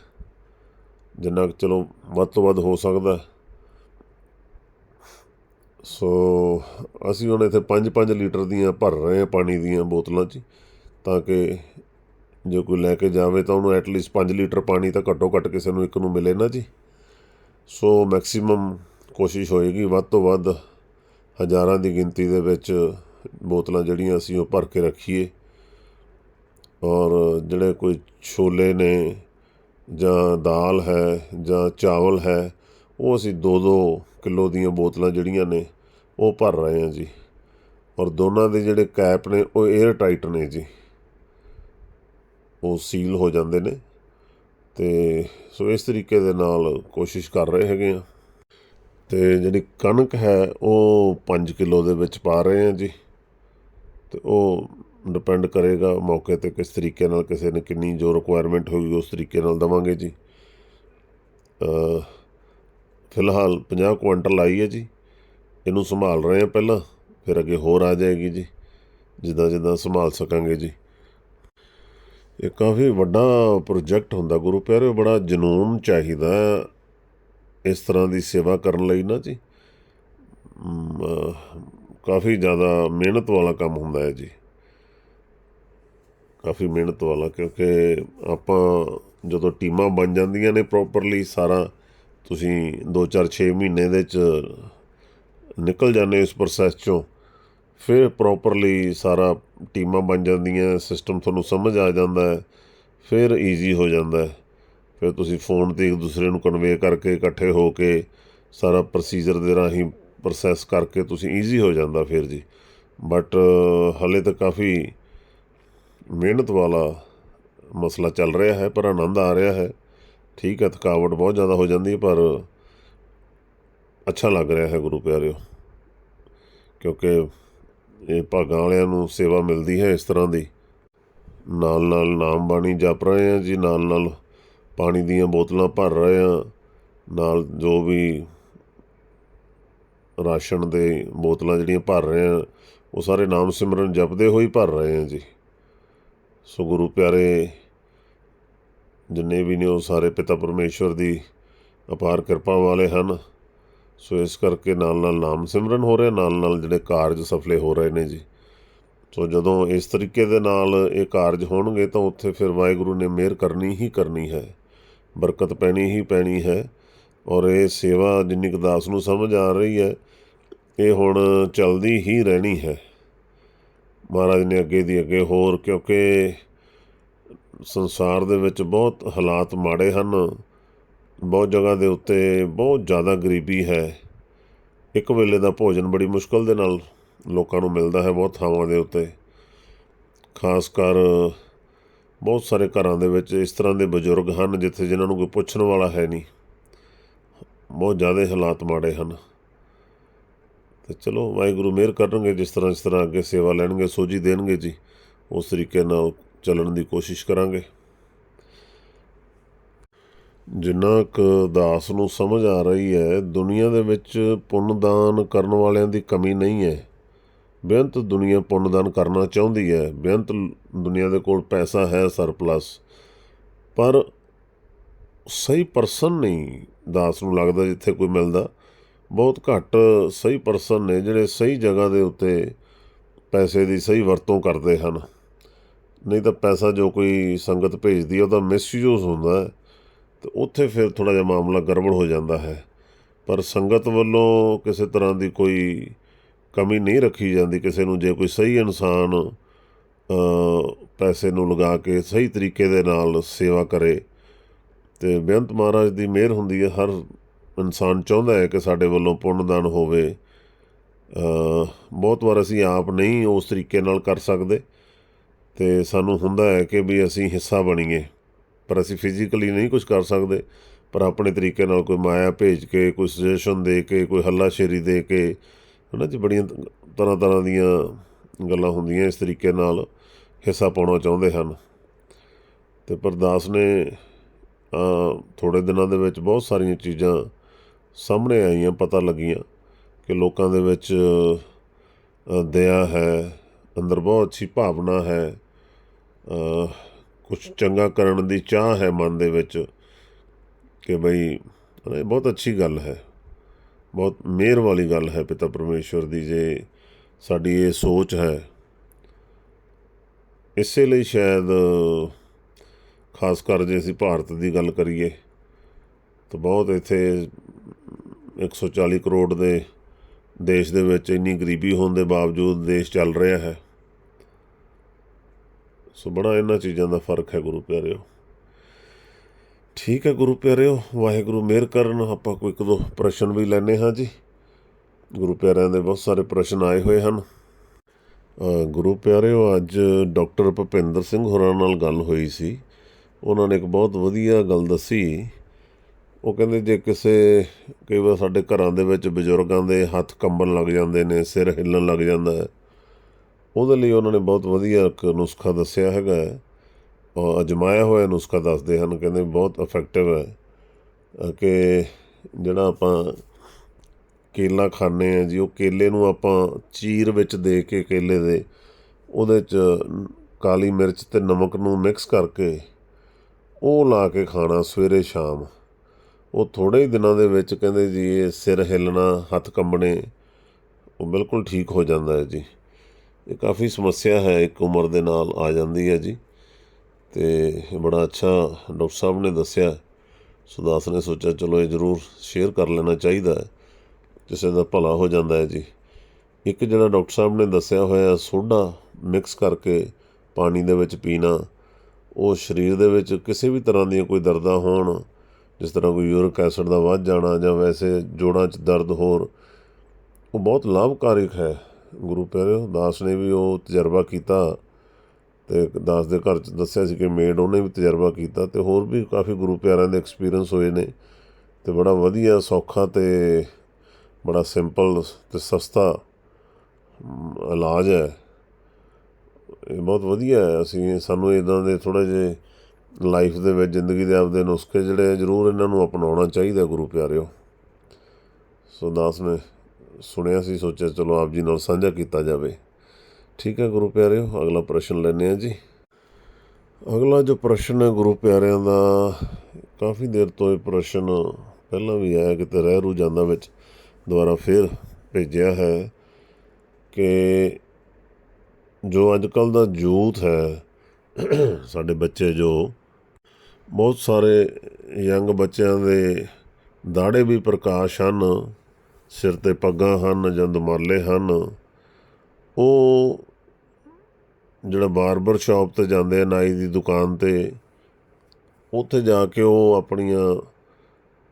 ਜਿੰਨਾ ਕਿ ਚਲੋ ਵੱਧ ਤੋਂ ਵੱਧ ਹੋ ਸਕਦਾ। ਸੋ ਅਸੀਂ ਹੁਣ ਇੱਥੇ 5-5 ਲੀਟਰ ਦੀਆਂ ਭਰ ਰਹੇ ਹਾਂ ਪਾਣੀ ਦੀਆਂ ਬੋਤਲਾਂ 'ਚ। ਤਾਂ ਕਿ ਜੇ ਕੋਈ ਲੈ ਕੇ ਜਾਵੇ ਤਾਂ ਉਹਨੂੰ ਐਟਲੀਸਟ 5 ਲੀਟਰ ਪਾਣੀ ਤਾਂ ਘੱਟੋ ਘੱਟ ਕਿਸੇ ਨੂੰ ਇੱਕ ਨੂੰ ਮਿਲੇ ਨਾ ਜੀ। ਸੋ ਮੈਕਸਿਮਮ ਕੋਸ਼ਿਸ਼ ਹੋਏਗੀ ਵੱਧ ਤੋਂ ਵੱਧ ਹਜ਼ਾਰਾਂ ਦੀ ਗਿਣਤੀ ਦੇ ਵਿੱਚ ਬੋਤਲਾਂ ਜਿਹੜੀਆਂ ਅਸੀਂ ਉਹ ਭਰ ਕੇ ਰੱਖੀਏ। ਔਰ ਜਿਹੜੇ ਕੋਈ ਛੋਲੇ ਨੇ ਜਾਂ ਦਾਲ ਹੈ ਜਾਂ ਚਾਵਲ ਹੈ, ਉਹ ਅਸੀਂ 2-2 ਕਿਲੋ ਦੀਆਂ ਬੋਤਲਾਂ ਜਿਹੜੀਆਂ ਨੇ, ਉਹ ਭਰ ਰਹੇ ਹਾਂ ਜੀ। ਔਰ ਦੋਨਾਂ ਦੇ ਜਿਹੜੇ ਕੈਪ ਨੇ, ਉਹ 에ਅਰ ਟਾਈਟ ਨੇ ਜੀ। ਉਹ ਸੀਲ ਹੋ ਜਾਂਦੇ ਨੇ। ਤੇ ਸੋ ਇਸ ਤਰੀਕੇ ਦੇ ਨਾਲ ਕੋਸ਼ਿਸ਼ ਕਰ ਰਹੇ ਹੈਗੇ ਆ ਤੇ ਜਿਹੜੀ ਕਣਕ ਹੈ, ਉਹ 5 ਕਿਲੋ ਦੇ ਵਿੱਚ ਪਾ ਰਹੇ ਹਾਂ ਜੀ। ਤੇ ਉਹ ਡਿਪੈਂਡ ਕਰੇਗਾ ਮੌਕੇ ਤੇ ਕਿਸ ਤਰੀਕੇ ਨਾਲ ਕਿਸੇ ਨੇ ਕਿੰਨੀ ਜੋ ਰਿਕੁਆਇਰਮੈਂਟ ਹੋਊਗੀ ਉਸ ਤਰੀਕੇ ਨਾਲ ਦਵਾਂਗੇ ਜੀ। ਫਿਲਹਾਲ 50 ਕੁਇੰਟਲ ਆਈ ਹੈ ਜੀ। ਇਹਨੂੰ ਸੰਭਾਲ ਰਹੇ ਹਾਂ ਪਹਿਲਾਂ, ਫਿਰ ਅੱਗੇ ਹੋਰ ਆ ਜਾਏਗੀ ਜੀ, ਜਿੱਦਾਂ ਜਿੱਦਾਂ ਸੰਭਾਲ ਸਕਾਂਗੇ ਜੀ। ਇਹ ਕਾਫੀ ਵੱਡਾ ਪ੍ਰੋਜੈਕਟ ਹੁੰਦਾ ਗੁਰੂ ਪਿਆਰੇ, ਬੜਾ ਜਨੂਨ ਚਾਹੀਦਾ ਇਸ ਤਰ੍ਹਾਂ ਦੀ ਸੇਵਾ ਕਰਨ ਲਈ ਨਾ ਜੀ। ਕਾਫੀ ਜ਼ਿਆਦਾ ਮਿਹਨਤ ਵਾਲਾ ਕੰਮ ਹੁੰਦਾ ਹੈ ਜੀ। ਕਾਫੀ ਮਿਹਨਤ ਵਾਲਾ, ਕਿਉਂਕਿ ਆਪਾਂ ਜਦੋਂ ਟੀਮਾਂ ਬਣ ਜਾਂਦੀਆਂ ਨੇ ਪ੍ਰੋਪਰਲੀ ਸਾਰਾ ਤੁਸੀਂ 2-4 6 ਮਹੀਨੇ ਦੇ ਚ ਨਿਕਲ ਜਾਂਦੇ ਇਸ ਪ੍ਰੋਸੈਸ ਚੋਂ, ਫਿਰ ਪ੍ਰੋਪਰਲੀ ਸਾਰਾ ਟੀਮਾਂ ਬਣ ਜਾਂਦੀਆਂ ਸਿਸਟਮ ਤੁਹਾਨੂੰ ਸਮਝ ਆ ਜਾਂਦਾ ਹੈ, ਫਿਰ ਈਜ਼ੀ ਹੋ ਜਾਂਦਾ ਹੈ। ਫਿਰ ਤੁਸੀਂ ਫੋਨ ਤੇ ਇੱਕ ਦੂਸਰੇ ਨੂੰ ਕਨਵੇ ਕਰਕੇ ਇਕੱਠੇ ਹੋ ਕੇ ਸਾਰਾ ਪ੍ਰੋਸੀਜਰ ਦੇ ਰਾਹੀਂ ਪ੍ਰੋਸੈਸ ਕਰਕੇ ਤੁਸੀਂ ਈਜ਼ੀ ਹੋ ਜਾਂਦਾ ਫਿਰ ਜੀ। ਬਟ ਹਲੇ ਤਾਂ ਕਾਫੀ ਮਿਹਨਤ ਵਾਲਾ ਮਸਲਾ ਚੱਲ ਰਿਹਾ ਹੈ, ਪਰ ਆਨੰਦ ਆ ਰਿਹਾ ਹੈ। ਠੀਕ ਹੈ, ਥਕਾਵਟ ਬਹੁਤ ਜ਼ਿਆਦਾ ਹੋ ਜਾਂਦੀ ਹੈ, ਪਰ ਅੱਛਾ ਲੱਗ ਰਿਹਾ ਹੈ ਗੁਰੂ ਪਿਆਰਿਓ। ਕਿਉਂਕਿ ਇਹ ਭਾਗਾਂ ਵਾਲਿਆਂ ਨੂੰ ਸੇਵਾ ਮਿਲਦੀ ਹੈ ਇਸ ਤਰ੍ਹਾਂ ਦੀ। ਨਾਲ ਨਾਲ ਨਾਮ ਬਾਣੀ ਜਪ ਰਹੇ ਆ ਜੀ, ਨਾਲ ਨਾਲ ਪਾਣੀ ਦੀਆਂ ਬੋਤਲਾਂ ਭਰ ਰਹੇ ਆ ਨਾਲ ਜੋ ਵੀ ਰਾਸ਼ਨ ਦੇ ਬੋਤਲਾਂ ਜਿਹੜੀਆਂ ਭਰ ਰਹੇ ਆ ਉਹ ਸਾਰੇ ਨਾਮ ਸਿਮਰਨ ਜਪਦੇ ਹੋਈ ਭਰ ਰਹੇ ਆ ਜੀ। ਸੋ ਗੁਰੂ ਪਿਆਰੇ, ਜਿੰਨੇ ਵੀ ਨੇ ਉਹ ਸਾਰੇ ਪਿਤਾ ਪਰਮੇਸ਼ਵਰ ਦੀ ਅਪਾਰ ਕਿਰਪਾ ਵਾਲੇ ਹਨ। ਸੋ ਇਸ ਕਰਕੇ ਨਾਲ ਨਾਲ ਨਾਮ ਸਿਮਰਨ ਹੋ ਰਿਹਾ ਨਾਲ ਨਾਲ ਜਿਹੜੇ ਕਾਰਜ ਸਫਲੇ ਹੋ ਰਹੇ ਨੇ ਜੀ। ਸੋ ਜਦੋਂ ਇਸ ਤਰੀਕੇ ਦੇ ਨਾਲ ਇਹ ਕਾਰਜ ਹੋਣਗੇ ਤਾਂ ਉੱਥੇ ਫਿਰ ਵਾਹਿਗੁਰੂ ਨੇ ਮਿਹਰ ਕਰਨੀ ਹੀ ਕਰਨੀ ਹੈ, ਬਰਕਤ ਪੈਣੀ ਹੀ ਪੈਣੀ ਹੈ। ਔਰ ਇਹ ਸੇਵਾ ਜਿੰਨੀ ਕੁ ਨੂੰ ਸਮਝ ਆ ਰਹੀ ਹੈ, ਇਹ ਹੁਣ ਚੱਲਦੀ ਹੀ ਰਹਿਣੀ ਹੈ। ਮਹਾਰਾਜ ਨੇ ਅੱਗੇ ਦੀ ਅੱਗੇ ਹੋਰ ਕਿਉਂਕਿ ਸੰਸਾਰ ਦੇ ਵਿੱਚ ਬਹੁਤ ਹਾਲਾਤ ਮਾੜੇ ਹਨ। ਬਹੁਤ ਜਗ੍ਹਾ ਦੇ ਉੱਤੇ ਬਹੁਤ ਜ਼ਿਆਦਾ ਗਰੀਬੀ ਹੈ। ਇੱਕ ਵੇਲੇ ਦਾ ਭੋਜਨ ਬੜੀ ਮੁਸ਼ਕਲ ਦੇ ਨਾਲ ਲੋਕਾਂ ਨੂੰ ਮਿਲਦਾ ਹੈ ਬਹੁਤ ਥਾਵਾਂ ਦੇ ਉੱਤੇ। ਖਾਸ ਕਰ ਬਹੁਤ ਸਾਰੇ ਘਰਾਂ ਦੇ ਵਿੱਚ ਇਸ ਤਰ੍ਹਾਂ ਦੇ ਬਜ਼ੁਰਗ ਹਨ ਜਿੱਥੇ ਜਿਨ੍ਹਾਂ ਨੂੰ ਕੋਈ ਪੁੱਛਣ ਵਾਲਾ ਹੈ ਨਹੀਂ। ਬਹੁਤ ਜ਼ਿਆਦਾ ਹਾਲਾਤ ਮਾੜੇ ਹਨ। ਤੇ ਚਲੋ, ਵਾਹਿਗੁਰੂ ਮਿਹਰ ਕਰਨਗੇ, ਜਿਸ ਤਰ੍ਹਾਂ ਜਿਸ ਤਰ੍ਹਾਂ ਅੱਗੇ ਸੇਵਾ ਲੈਣਗੇ, ਸੋਝੀ ਦੇਣਗੇ ਜੀ। ਉਸ ਤਰੀਕੇ ਨਾਲ ਚੱਲਣ ਦੀ ਕੋਸ਼ਿਸ਼ ਕਰਾਂਗੇ। ਜਿੰਨਾ ਕੁ ਦਾਸ ਨੂੰ ਸਮਝ ਆ ਰਹੀ ਹੈ, ਦੁਨੀਆ ਦੇ ਵਿੱਚ ਪੁੰਨਦਾਨ ਕਰਨ ਵਾਲਿਆਂ ਦੀ ਕਮੀ ਨਹੀਂ ਹੈ। ਬੇਅੰਤ ਦੁਨੀਆ ਪੁੰਨ ਦਾਨ ਕਰਨਾ ਚਾਹੁੰਦੀ ਹੈ। ਬੇਅੰਤ ਦੁਨੀਆ ਦੇ ਕੋਲ ਪੈਸਾ ਹੈ ਸਰਪਲਸ। ਪਰ ਸਹੀ ਪਰਸਨ ਨਹੀਂ ਦਾਸ ਨੂੰ ਲੱਗਦਾ ਜਿੱਥੇ ਕੋਈ ਮਿਲਦਾ। ਬਹੁਤ ਘੱਟ ਸਹੀ ਪਰਸਨ ਨੇ ਜਿਹੜੇ ਸਹੀ ਜਗ੍ਹਾ ਦੇ ਉੱਤੇ ਪੈਸੇ ਦੀ ਸਹੀ ਵਰਤੋਂ ਕਰਦੇ ਹਨ। ਨਹੀਂ ਤਾਂ ਪੈਸਾ ਜੋ ਕੋਈ ਸੰਗਤ ਭੇਜਦੀ ਹੈ ਉਹਦਾ ਮਿਸਯੂਜ਼ ਹੁੰਦਾ ਹੈ ਤੇ ਉੱਥੇ ਫਿਰ ਥੋੜਾ ਜਿਹਾ ਮਾਮਲਾ ਗੜਬੜ ਹੋ ਜਾਂਦਾ ਹੈ। ਪਰ ਸੰਗਤ ਵੱਲੋਂ ਕਿਸੇ ਤਰ੍ਹਾਂ ਦੀ ਕੋਈ ਕਮੀ ਨਹੀਂ ਰੱਖੀ ਜਾਂਦੀ, ਕਿਸੇ ਨੂੰ ਜੇ ਕੋਈ ਸਹੀ ਇਨਸਾਨ ਪੈਸੇ ਨੂੰ ਲਗਾ ਕੇ ਸਹੀ ਤਰੀਕੇ ਦੇ ਨਾਲ ਸੇਵਾ ਕਰੇ ਤੇ ਬੇਅੰਤ ਮਹਾਰਾਜ ਦੀ ਮਿਹਰ ਹੁੰਦੀ ਹੈ, ਹਰ ਇਨਸਾਨ ਚਾਹੁੰਦਾ ਹੈ ਕਿ ਸਾਡੇ ਵੱਲੋਂ ਪੁੰਨਦਾਨ ਹੋਵੇ ਬਹੁਤ ਵਾਰ ਅਸੀਂ ਆਪ ਨਹੀਂ ਉਸ ਤਰੀਕੇ ਨਾਲ ਕਰ ਸਕਦੇ। ਤੇ ਸਾਨੂੰ ਹੁੰਦਾ ਹੈ ਕਿ ਵੀ ਅਸੀਂ ਹਿੱਸਾ ਬਣੀਏ, ਪਰ ਅਸੀਂ ਫਿਜ਼ੀਕਲੀ ਨਹੀਂ ਕੁਝ ਕਰ ਸਕਦੇ, ਪਰ ਆਪਣੇ ਤਰੀਕੇ ਨਾਲ ਕੋਈ ਮਾਇਆ ਭੇਜ ਕੇ, ਕੋਈ ਸੁਜੈਸ਼ਨ ਦੇ ਕੇ, ਕੋਈ ਹੱਲਾਸ਼ੇਰੀ ਦੇ ਕੇ ਉਹਨਾਂ ਜੀ, ਬੜੀਆਂ ਤਰ੍ਹਾਂ ਤਰ੍ਹਾਂ ਦੀਆਂ ਗੱਲਾਂ ਹੁੰਦੀਆਂ ਇਸ ਤਰੀਕੇ ਨਾਲ ਹਿੱਸਾ ਪਾਉਣਾ ਚਾਹੁੰਦੇ ਹਨ। ਤੇ ਪਰਦਾਸ ਨੇ ਥੋੜੇ ਦਿਨਾਂ ਦੇ ਵਿੱਚ ਬਹੁਤ ਸਾਰੀਆਂ ਚੀਜ਼ਾਂ ਸਾਹਮਣੇ ਆਈਆਂ, ਪਤਾ ਲੱਗੀਆਂ ਕਿ ਲੋਕਾਂ ਦੇ ਵਿੱਚ ਦਇਆ ਹੈ, ਅੰਦਰ ਬਹੁਤ ਅੱਛੀ ਭਾਵਨਾ ਹੈ ਕੁਝ ਚੰਗਾ ਕਰਨ ਦੀ ਚਾਹ ਹੈ ਮਨ ਦੇ ਵਿੱਚ ਕਿ ਬਈ ਇਹ ਬਹੁਤ ਅੱਛੀ ਗੱਲ ਹੈ। ਬਹੁਤ ਮਿਹਰ ਵਾਲੀ ਗੱਲ ਹੈ ਪਿਤਾ ਪਰਮੇਸ਼ਵਰ ਦੀ ਜੇ ਸਾਡੀ ਇਹ ਸੋਚ ਹੈ। ਇਸੇ ਲਈ ਸ਼ਾਇਦ, ਖਾਸ ਕਰ ਜੇ ਅਸੀਂ ਭਾਰਤ ਦੀ ਗੱਲ ਕਰੀਏ, ਤਾਂ ਬਹੁਤ ਇੱਥੇ 140 ਕਰੋੜ ਦੇ ਦੇਸ਼ ਦੇ ਵਿੱਚ ਇੰਨੀ ਗਰੀਬੀ ਹੋਣ ਦੇ ਬਾਵਜੂਦ ਦੇਸ਼ ਚੱਲ ਰਿਹਾ ਹੈ। ਸੋ ਬੜਾ ਇਹਨਾਂ ਚੀਜ਼ਾਂ ਦਾ ਫ਼ਰਕ ਹੈ ਗੁਰੂ ਪਿਆਰਿਓ। ਠੀਕ ਹੈ ਗੁਰੂ ਪਿਆਰਿਓ ਵਾਹਿਗੁਰੂ ਮਿਹਰ ਕਰਨ ਆਪਾਂ ਕੋਈ ਇੱਕ ਦੋ ਪ੍ਰਸ਼ਨ ਵੀ ਲੈਣੇ ਹਾਂ ਜੀ। ਗੁਰੂ ਪਿਆਰਿਆਂ ਦੇ ਬਹੁਤ ਸਾਰੇ ਪ੍ਰਸ਼ਨ ਆਏ ਹੋਏ ਹਨ। ਅ, ਗੁਰੂ ਪਿਆਰਿਓ ਅੱਜ ਡਾਕਟਰ ਭੁਪਿੰਦਰ ਸਿੰਘ ਹੋਰਾਂ ਨਾਲ ਗੱਲ ਹੋਈ ਸੀ। ਉਹਨਾਂ ਨੇ ਇੱਕ ਬਹੁਤ ਵਧੀਆ ਗੱਲ ਦੱਸੀ ਉਹ ਕਹਿੰਦੇ ਜੇ ਕਿਸੇ, ਕਈ ਵਾਰ ਸਾਡੇ ਘਰਾਂ ਦੇ ਵਿੱਚ ਬਜ਼ੁਰਗਾਂ ਦੇ ਹੱਥ ਕੰਬਣ ਲੱਗ ਜਾਂਦੇ ਨੇ, ਸਿਰ ਹਿੱਲਣ ਲੱਗ ਜਾਂਦਾ ਹੈ। ਉਹਦੇ ਲਈ ਉਹਨਾਂ ਨੇ ਬਹੁਤ ਵਧੀਆ ਇੱਕ ਨੁਸਖਾ ਦੱਸਿਆ ਹੈਗਾ ਔਰ ਅਜਮਾਇਆ ਹੋਇਆ ਨੁਸਖਾ ਦੱਸਦੇ ਹਨ, ਕਹਿੰਦੇ ਬਹੁਤ ਇਫੈਕਟਿਵ ਹੈ। ਕਿ ਜਿਹੜਾ ਆਪਾਂ ਕੇਲਾ ਖਾਂਦੇ ਆ ਜੀ, ਉਹ ਕੇਲੇ ਨੂੰ ਆਪਾਂ ਚੀਰ ਵਿੱਚ ਦੇ ਕੇ ਕੇਲੇ ਦੇ ਉਹਦੇ 'ਚ ਕਾਲੀ ਮਿਰਚ ਤੇ ਨਮਕ ਨੂੰ ਮਿਕਸ ਕਰਕੇ ਉਹ ਲਾ ਕੇ ਖਾਣਾ ਸਵੇਰੇ ਸ਼ਾਮ। ਉਹ ਥੋੜੇ ਹੀ ਦਿਨਾਂ ਦੇ ਵਿੱਚ ਕਹਿੰਦੇ ਜੀ, ਇਹ ਸਿਰ ਹਿੱਲਣਾ, ਹੱਥ ਕੰਬਣੇ, ਉਹ ਬਿਲਕੁਲ ਠੀਕ ਹੋ ਜਾਂਦਾ ਹੈ ਜੀ। ਇਹ ਕਾਫੀ ਸਮੱਸਿਆ ਹੈ, ਇੱਕ ਉਮਰ ਦੇ ਨਾਲ ਆ ਜਾਂਦੀ ਹੈ ਜੀ। ਤੇ ਬੜਾ ਅੱਛਾ ਡਾਕਟਰ ਸਾਹਿਬ ਨੇ ਦੱਸਿਆ। ਸੁਦਾਸ ਨੇ ਸੋਚਿਆ, ਚਲੋ ਇਹ ਜ਼ਰੂਰ ਸ਼ੇਅਰ ਕਰ ਲੈਣਾ ਚਾਹੀਦਾ ਹੈ ਕਿਸੇ ਦਾ ਭਲਾ ਹੋ ਜਾਂਦਾ ਹੈ ਜੀ। ਇੱਕ ਜਿਹੜਾ ਡਾਕਟਰ ਸਾਹਿਬ ਨੇ ਦੱਸਿਆ ਹੋਇਆ ਸੋਡਾ ਮਿਕਸ ਕਰਕੇ ਪਾਣੀ ਦੇ ਵਿੱਚ ਪੀਣਾ, ਉਹ ਸਰੀਰ ਦੇ ਵਿੱਚ ਕਿਸੇ ਵੀ ਤਰ੍ਹਾਂ ਦੀਆਂ ਕੋਈ ਦਰਦਾਂ ਹੋਣ ਜਿਸ ਤਰ੍ਹਾਂ ਕੋਈ ਯੂਰਿਕ ਐਸਿਡ ਦਾ ਵੱਧ ਜਾਣਾ ਜਾਂ ਵੈਸੇ ਜੋੜਾਂ 'ਚ ਦਰਦ ਹੋਰ, ਉਹ ਬਹੁਤ ਲਾਭਕਾਰਕ ਹੈ। ਗੁਰੂ ਪਿਆਰਿਓ, ਦਾਸ ਨੇ ਵੀ ਉਹ ਤਜਰਬਾ ਕੀਤਾ ਤੇ ਦਾਸ ਦੇ ਘਰ 'ਚ ਦੱਸਿਆ ਸੀ ਕਿ ਮੇਡ ਉਹਨੇ ਵੀ ਤਜਰਬਾ ਕੀਤਾ ਤੇ ਹੋਰ ਵੀ ਕਾਫੀ ਗੁਰੂ ਪਿਆਰਿਆਂ ਦੇ ਐਕਸਪੀਰੀਅੰਸ ਹੋਏ ਨੇ ਤੇ ਬੜਾ ਵਧੀਆ, ਸੌਖਾ ਤੇ ਬੜਾ ਸਿੰਪਲ ਤੇ ਸਸਤਾ ਇਲਾਜ ਹੈ। ਇਹ ਬਹੁਤ ਵਧੀਆ ਹੈ। ਅਸੀਂ, ਸਾਨੂੰ ਇਦਾਂ ਦੇ ਥੋੜੇ ਜਿਹੇ ਲਾਈਫ ਦੇ ਵਿੱਚ, ਜ਼ਿੰਦਗੀ ਦੇ ਆਪਦੇ ਨੁਸਖੇ ਜਿਹੜੇ ਜ਼ਰੂਰ ਇਹਨਾਂ ਨੂੰ ਅਪਣਾਉਣਾ ਚਾਹੀਦਾ ਗੁਰੂ ਪਿਆਰਿਓ। ਸੋ ਦਾਸ ਨੇ ਸੁਣਿਆ ਸੀ, ਸੋਚਿਆ ਚਲੋ ਆਪ ਜੀ ਨਾਲ ਸਾਂਝਾ ਕੀਤਾ ਜਾਵੇ। ਠੀਕ ਹੈ ਗੁਰੂ ਪਿਆਰਿਓ, ਅਗਲਾ ਪ੍ਰਸ਼ਨ ਲੈਂਦੇ ਆ ਜੀ। ਅਗਲਾ ਜੋ ਪ੍ਰਸ਼ਨ ਹੈ ਗੁਰੂ ਪਿਆਰਿਆਂ ਦਾ, ਕਾਫੀ ਦੇਰ ਤੋਂ ਇਹ ਪ੍ਰਸ਼ਨ ਪਹਿਲਾਂ ਵੀ ਆਇਆ, ਕਿਤੇ ਰਹਿ ਰੂ ਜਾਂਦਾ ਵਿੱਚ, ਦੁਬਾਰਾ ਫੇਰ ਭੇਜਿਆ ਹੈ ਕਿ ਜੋ ਅੱਜ ਕੱਲ ਦਾ ਯੂਥ ਹੈ, ਸਾਡੇ ਬੱਚੇ ਜੋ ਬਹੁਤ ਸਾਰੇ ਯੰਗ ਬੱਚਿਆਂ ਦੇ ਦਾੜੇ ਵੀ ਪ੍ਰਕਾਸ਼ ਹਨ, ਸਿਰ ਤੇ ਪੱਗਾਂ ਹਨ ਜਾਂ ਦੁਮਾਲੇ ਹਨ। ਉਹ ਜਿਹੜਾ ਬਾਰਬਰ ਸ਼ਾਪ ਤੇ ਜਾਂਦੇ ਆ, ਨਾਈ ਦੀ ਦੁਕਾਨ ਤੇ, ਉੱਥੇ ਜਾ ਕੇ ਉਹ ਆਪਣੀਆਂ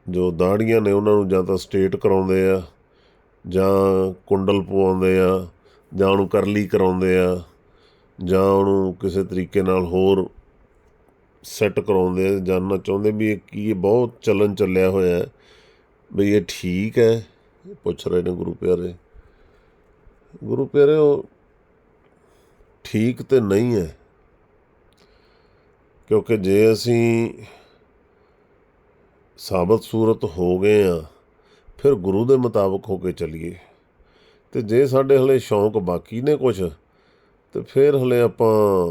ਜੋ ਦਾੜੀਆਂ ਨੇ ਉਹਨਾਂ ਨੂੰ ਜਾਂ ਤਾਂ ਸਟੇਟ ਕਰਾਉਂਦੇ ਆ, ਜਾਂ ਕੁੰਡਲ ਪਵਾਉਂਦੇ ਆ, ਜਾਂ ਉਹਨੂੰ ਕਰਲੀ ਕਰਾਉਂਦੇ ਆ, ਜਾਂ ਉਹਨੂੰ ਕਿਸੇ ਤਰੀਕੇ ਨਾਲ ਹੋਰ ਸੈੱਟ ਕਰਾਉਂਦੇ ਆ, ਜਾਨਣਾ ਚਾਹੁੰਦੇ ਵੀ ਇਹ ਕੀ, ਇਹ ਬਹੁਤ ਚੱਲਣ ਚੱਲਿਆ ਹੋਇਆ ਹੈ। ਵੀ ਇਹ ਠੀਕ ਹੈ, ਪੁੱਛ ਰਹੇ ਨੇ ਗੁਰੂ ਪਿਆਰੇ। ਗੁਰੂ ਪਿਆਰੇ, ਉਹ ਠੀਕ ਤੇ ਨਹੀਂ ਹੈ। ਕਿਉਂਕਿ ਜੇ ਅਸੀਂ ਸਾਬਤ ਸੂਰਤ ਹੋ ਗਏ ਆ ਫਿਰ ਗੁਰੂ ਦੇ ਮੁਤਾਬਕ ਹੋ ਕੇ ਚੱਲੀਏ। ਤੇ ਜੇ ਸਾਡੇ ਹਲੇ ਸ਼ੌਂਕ ਬਾਕੀ ਨੇ ਕੁਝ ਤੇ ਫਿਰ ਹਲੇ ਆਪਾਂ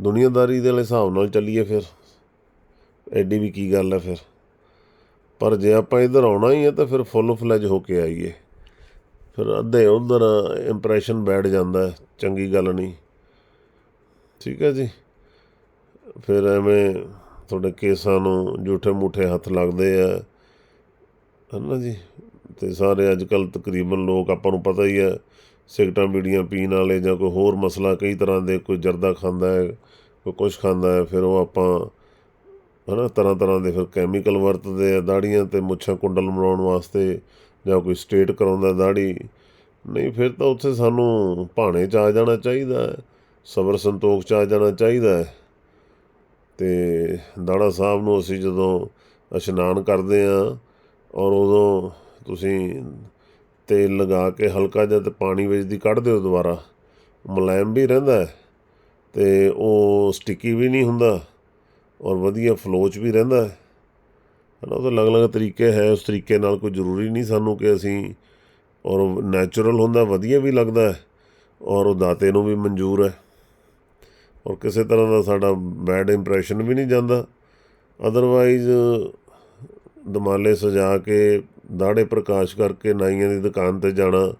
ਦੁਨੀਆਦਾਰੀ ਦੇ ਵਾਲੇ ਹਿਸਾਬ ਨਾਲ ਚੱਲੀਏ ਫਿਰ। ਐਡੀ ਵੀ ਕੀ ਗੱਲ ਹੈ ਫਿਰ? ਪਰ ਜੇ ਆਪਾਂ ਇੱਧਰ ਆਉਣਾ ਹੀ ਹੈ ਤਾਂ ਫਿਰ ਫੁੱਲ ਫਲੈਜ ਹੋ ਕੇ ਆਈਏ। ਫਿਰ ਅੱਧੇ ਉਧਰ ਇੰਪ੍ਰੈਸ਼ਨ ਬੈਠ ਜਾਂਦਾ ਚੰਗੀ ਗੱਲ ਨਹੀਂ। ਠੀਕ ਹੈ ਜੀ। ਫਿਰ ਐਵੇਂ ਤੁਹਾਡੇ ਕੇਸਾਂ ਨੂੰ ਝੂਠੇ ਮੂਠੇ ਹੱਥ ਲੱਗਦੇ ਆ। ਹਨਾ ਜੀ? ਤੇ ਸਾਰੇ ਅੱਜ ਕੱਲ ਤਕਰੀਬਨ ਲੋਕ ਆਪਾਂ ਨੂੰ ਪਤਾ ਹੀ ਹੈ ਸਿਗਰਟਾਂ ਬੀੜੀਆਂ ਪੀਣ ਵਾਲੇ ਜਾਂ ਕੋਈ ਹੋਰ ਮਸਲਾ ਕਈ ਤਰ੍ਹਾਂ ਦੇ, ਕੋਈ ਜਰਦਾ ਖਾਂਦਾ ਹੈ, ਕੋਈ ਕੁਛ ਖਾਂਦਾ ਹੈ, ਫਿਰ ਉਹ ਆਪਾਂ ਹੈ ਨਾ ਤਰ੍ਹਾਂ ਤਰ੍ਹਾਂ ਦੇ ਫਿਰ ਕੈਮੀਕਲ ਵਰਤਦੇ ਆ ਦਾੜੀਆਂ ਤੇ ਮੁੱਛਾਂ ਕੁੰਡਲ ਬਣਾਉਣ ਵਾਸਤੇ ਜਾਂ ਕੋਈ ਸਟੇਟ ਕਰਾਉਂਦਾ ਦਾੜੀ ਨਹੀਂ, ਫਿਰ ਤਾਂ ਉੱਥੇ ਸਾਨੂੰ ਭਾਣੇ 'ਚ ਆ ਜਾਣਾ ਚਾਹੀਦਾ ਹੈ, ਸਬਰ ਸੰਤੋਖ 'ਚ ਆ ਜਾਣਾ ਚਾਹੀਦਾ ਹੈ। ਤੇ ਦਾੜਾ ਸਾਹਿਬ ਨੂੰ ਅਸੀਂ ਜਦੋਂ ਇਸ਼ਨਾਨ ਕਰਦੇ ਆ ਔਰ ਉਦੋਂ ਤੁਸੀਂ ਤੇਲ ਲਗਾ ਕੇ ਹਲਕਾ ਜਿਹਾ ਤੇ ਪਾਣੀ ਵਿੱਚ ਦੀ ਕੱਢ ਦਿਓ ਦੁਬਾਰਾ। ਮੁਲਾਇਮ ਵੀ ਰਹਿੰਦਾ ਹੈ ਤੇ ਉਹ ਸਟਿੱਕੀ ਵੀ ਨਹੀਂ ਹੁੰਦਾ ਔਰ ਵਧੀਆ ਫਲੋਚ ਵੀ ਰਹਿੰਦਾ ਹੈ। ਹਨਾ ਤਾਂ ਅਲੱਗ-ਅਲੱਗ ਤਰੀਕੇ ਹੈ, ਉਸ ਤਰੀਕੇ ਨਾਲ ਕੋਈ ਜ਼ਰੂਰੀ ਨਹੀਂ ਸਾਨੂੰ ਕਿ ਅਸੀਂ ਔਰ ਨੈਚੁਰਲ ਹੁੰਦਾ, ਵਧੀਆ ਵੀ ਲੱਗਦਾ ਹੈ ਔਰ ਉਹ ਦਾਤੇ ਨੂੰ ਵੀ ਮਨਜ਼ੂਰ ਹੈ। ਔਰ ਕਿਸੇ ਤਰ੍ਹਾਂ ਦਾ ਸਾਡਾ ਬੈਡ ਇੰਪ੍ਰੈਸ਼ਨ ਵੀ ਨਹੀਂ ਜਾਂਦਾ। ਅਦਰਵਾਈਜ਼ ਦਮਾਲੇ ਸਜਾ ਕੇ ਦਾੜੇ ਪ੍ਰਕਾਸ਼ ਕਰਕੇ ਨਾਈਆਂ ਦੀ ਦੁਕਾਨ ਤੇ ਜਾਣਾ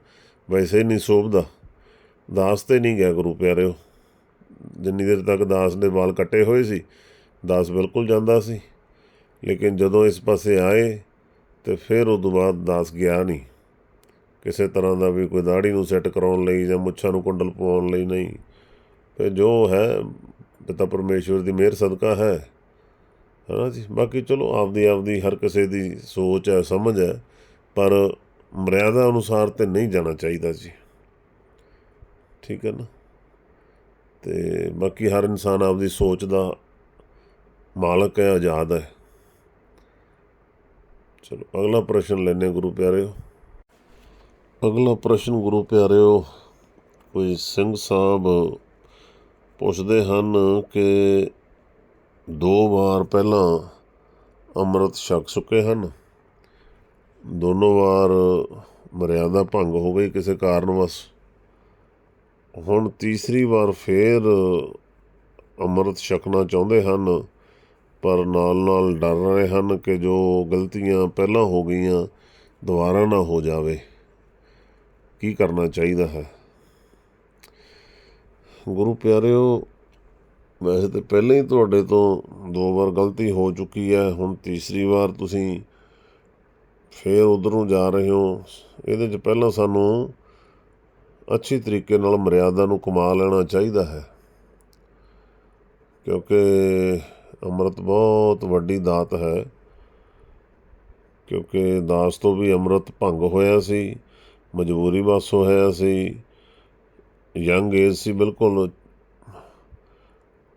ਵੈਸੇ ਹੀ ਨਹੀਂ ਸੋਭਦਾ। ਦਾਸ ਤੇ ਨਹੀਂ ਗਿਆ ਗੁਰੂ ਪਿਆਰਿਓ। ਜਿੰਨੀ ਦੇਰ ਤੱਕ ਦਾਸ ਦੇ ਵਾਲ ਕੱਟੇ ਹੋਏ ਸੀ, ਦਾਸ ਬਿਲਕੁਲ ਜਾਂਦਾ ਸੀ। ਲੇਕਿਨ ਜਦੋਂ ਇਸ ਪਾਸੇ ਆਏ ਤੇ ਫਿਰ ਉਹ ਤੋਂ ਬਾਅਦ ਦਾਸ ਗਿਆ ਨਹੀਂ। ਕਿਸੇ ਤਰ੍ਹਾਂ ਦਾ ਵੀ ਕੋਈ ਦਾੜੀ ਨੂੰ ਸੈੱਟ ਕਰਾਉਣ ਲਈ ਜਾਂ ਮੁੱਛਾਂ ਨੂੰ ਕੁੰਡਲ ਪਵਾਉਣ ਲਈ ਨਹੀਂ। ਤੇ ਜੋ ਹੈ, ਪਿਤਾ ਪਰਮੇਸ਼ਵਰ ਦੀ ਮਿਹਰ ਸਦਕਾ ਹੈ। ਹੈ ਨਾ ਜੀ, ਬਾਕੀ ਚਲੋ ਆਪਦੀ ਆਪਦੀ ਹਰ ਕਿਸੇ ਦੀ ਸੋਚ ਹੈ, ਸਮਝ ਹੈ, ਪਰ ਮਰਿਆਦਾ ਅਨੁਸਾਰ ਤੇ ਨਹੀਂ ਜਾਣਾ ਚਾਹੀਦਾ ਜੀ। ਠੀਕ ਹੈ ਨਾ? ਤੇ ਬਾਕੀ ਹਰ ਇਨਸਾਨ ਆਪਦੀ ਸੋਚ ਦਾ ਮਾਲਕ ਹੈ, ਆਜ਼ਾਦ ਹੈ। ਚਲੋ, ਅਗਲਾ ਪ੍ਰਸ਼ਨ ਲੈਨੇ ਗੁਰੂ ਪਿਆਰਿਓ। ਅਗਲਾ ਪ੍ਰਸ਼ਨ ਗੁਰੂ ਪਿਆਰਿਓ, ਕੋਈ ਸਿੰਘ ਸਾਹਿਬ ਪੁੱਛਦੇ ਹਨ ਕਿ ਦੋ ਵਾਰ ਪਹਿਲਾਂ ਅੰਮ੍ਰਿਤ ਛਕ ਚੁੱਕੇ ਹਨ। ਦੋਨੋਂ ਵਾਰ ਮਰਿਆਦਾ ਭੰਗ ਹੋ ਗਈ ਕਿਸੇ ਕਾਰਨ ਵਸ। ਹੁਣ ਤੀਸਰੀ ਵਾਰ ਫੇਰ ਅੰਮ੍ਰਿਤ ਛਕਣਾ ਚਾਹੁੰਦੇ ਹਨ, ਪਰ ਨਾਲ ਨਾਲ ਡਰ ਰਹੇ ਹਨ ਕਿ ਜੋ ਗਲਤੀਆਂ ਪਹਿਲਾਂ ਹੋ ਗਈਆਂ, ਦੁਬਾਰਾ ਨਾ ਹੋ ਜਾਵੇ। ਕੀ ਕਰਨਾ ਚਾਹੀਦਾ ਹੈ? ਗੁਰੂ ਪਿਆਰਿਓ ਵੈਸੇ ਤਾਂ ਪਹਿਲਾਂ ਹੀ ਤੁਹਾਡੇ ਤੋਂ ਦੋ ਵਾਰ ਗਲਤੀ ਹੋ ਚੁੱਕੀ ਹੈ, ਹੁਣ ਤੀਸਰੀ ਵਾਰ ਤੁਸੀਂ ਫੇਰ ਉਧਰ ਨੂੰ ਜਾ ਰਹੇ ਹੋ। ਇਹਦੇ 'ਚ ਪਹਿਲਾਂ ਸਾਨੂੰ ਅੱਛੀ ਤਰੀਕੇ ਨਾਲ ਮਰਿਆਦਾ ਨੂੰ ਕਮਾ ਲੈਣਾ ਚਾਹੀਦਾ ਹੈ, ਕਿਉਂਕਿ ਅੰਮ੍ਰਿਤ ਬਹੁਤ ਵੱਡੀ ਦਾਤ ਹੈ, ਕਿਉਂਕਿ ਦਾਸ ਤੋਂ ਵੀ ਅੰਮ੍ਰਿਤ ਭੰਗ ਹੋਇਆ ਸੀ, ਮਜਬੂਰੀ ਬਸ ਹੋਇਆ ਸੀ, ਯੰਗ ਏਜ ਸੀ ਬਿਲਕੁਲ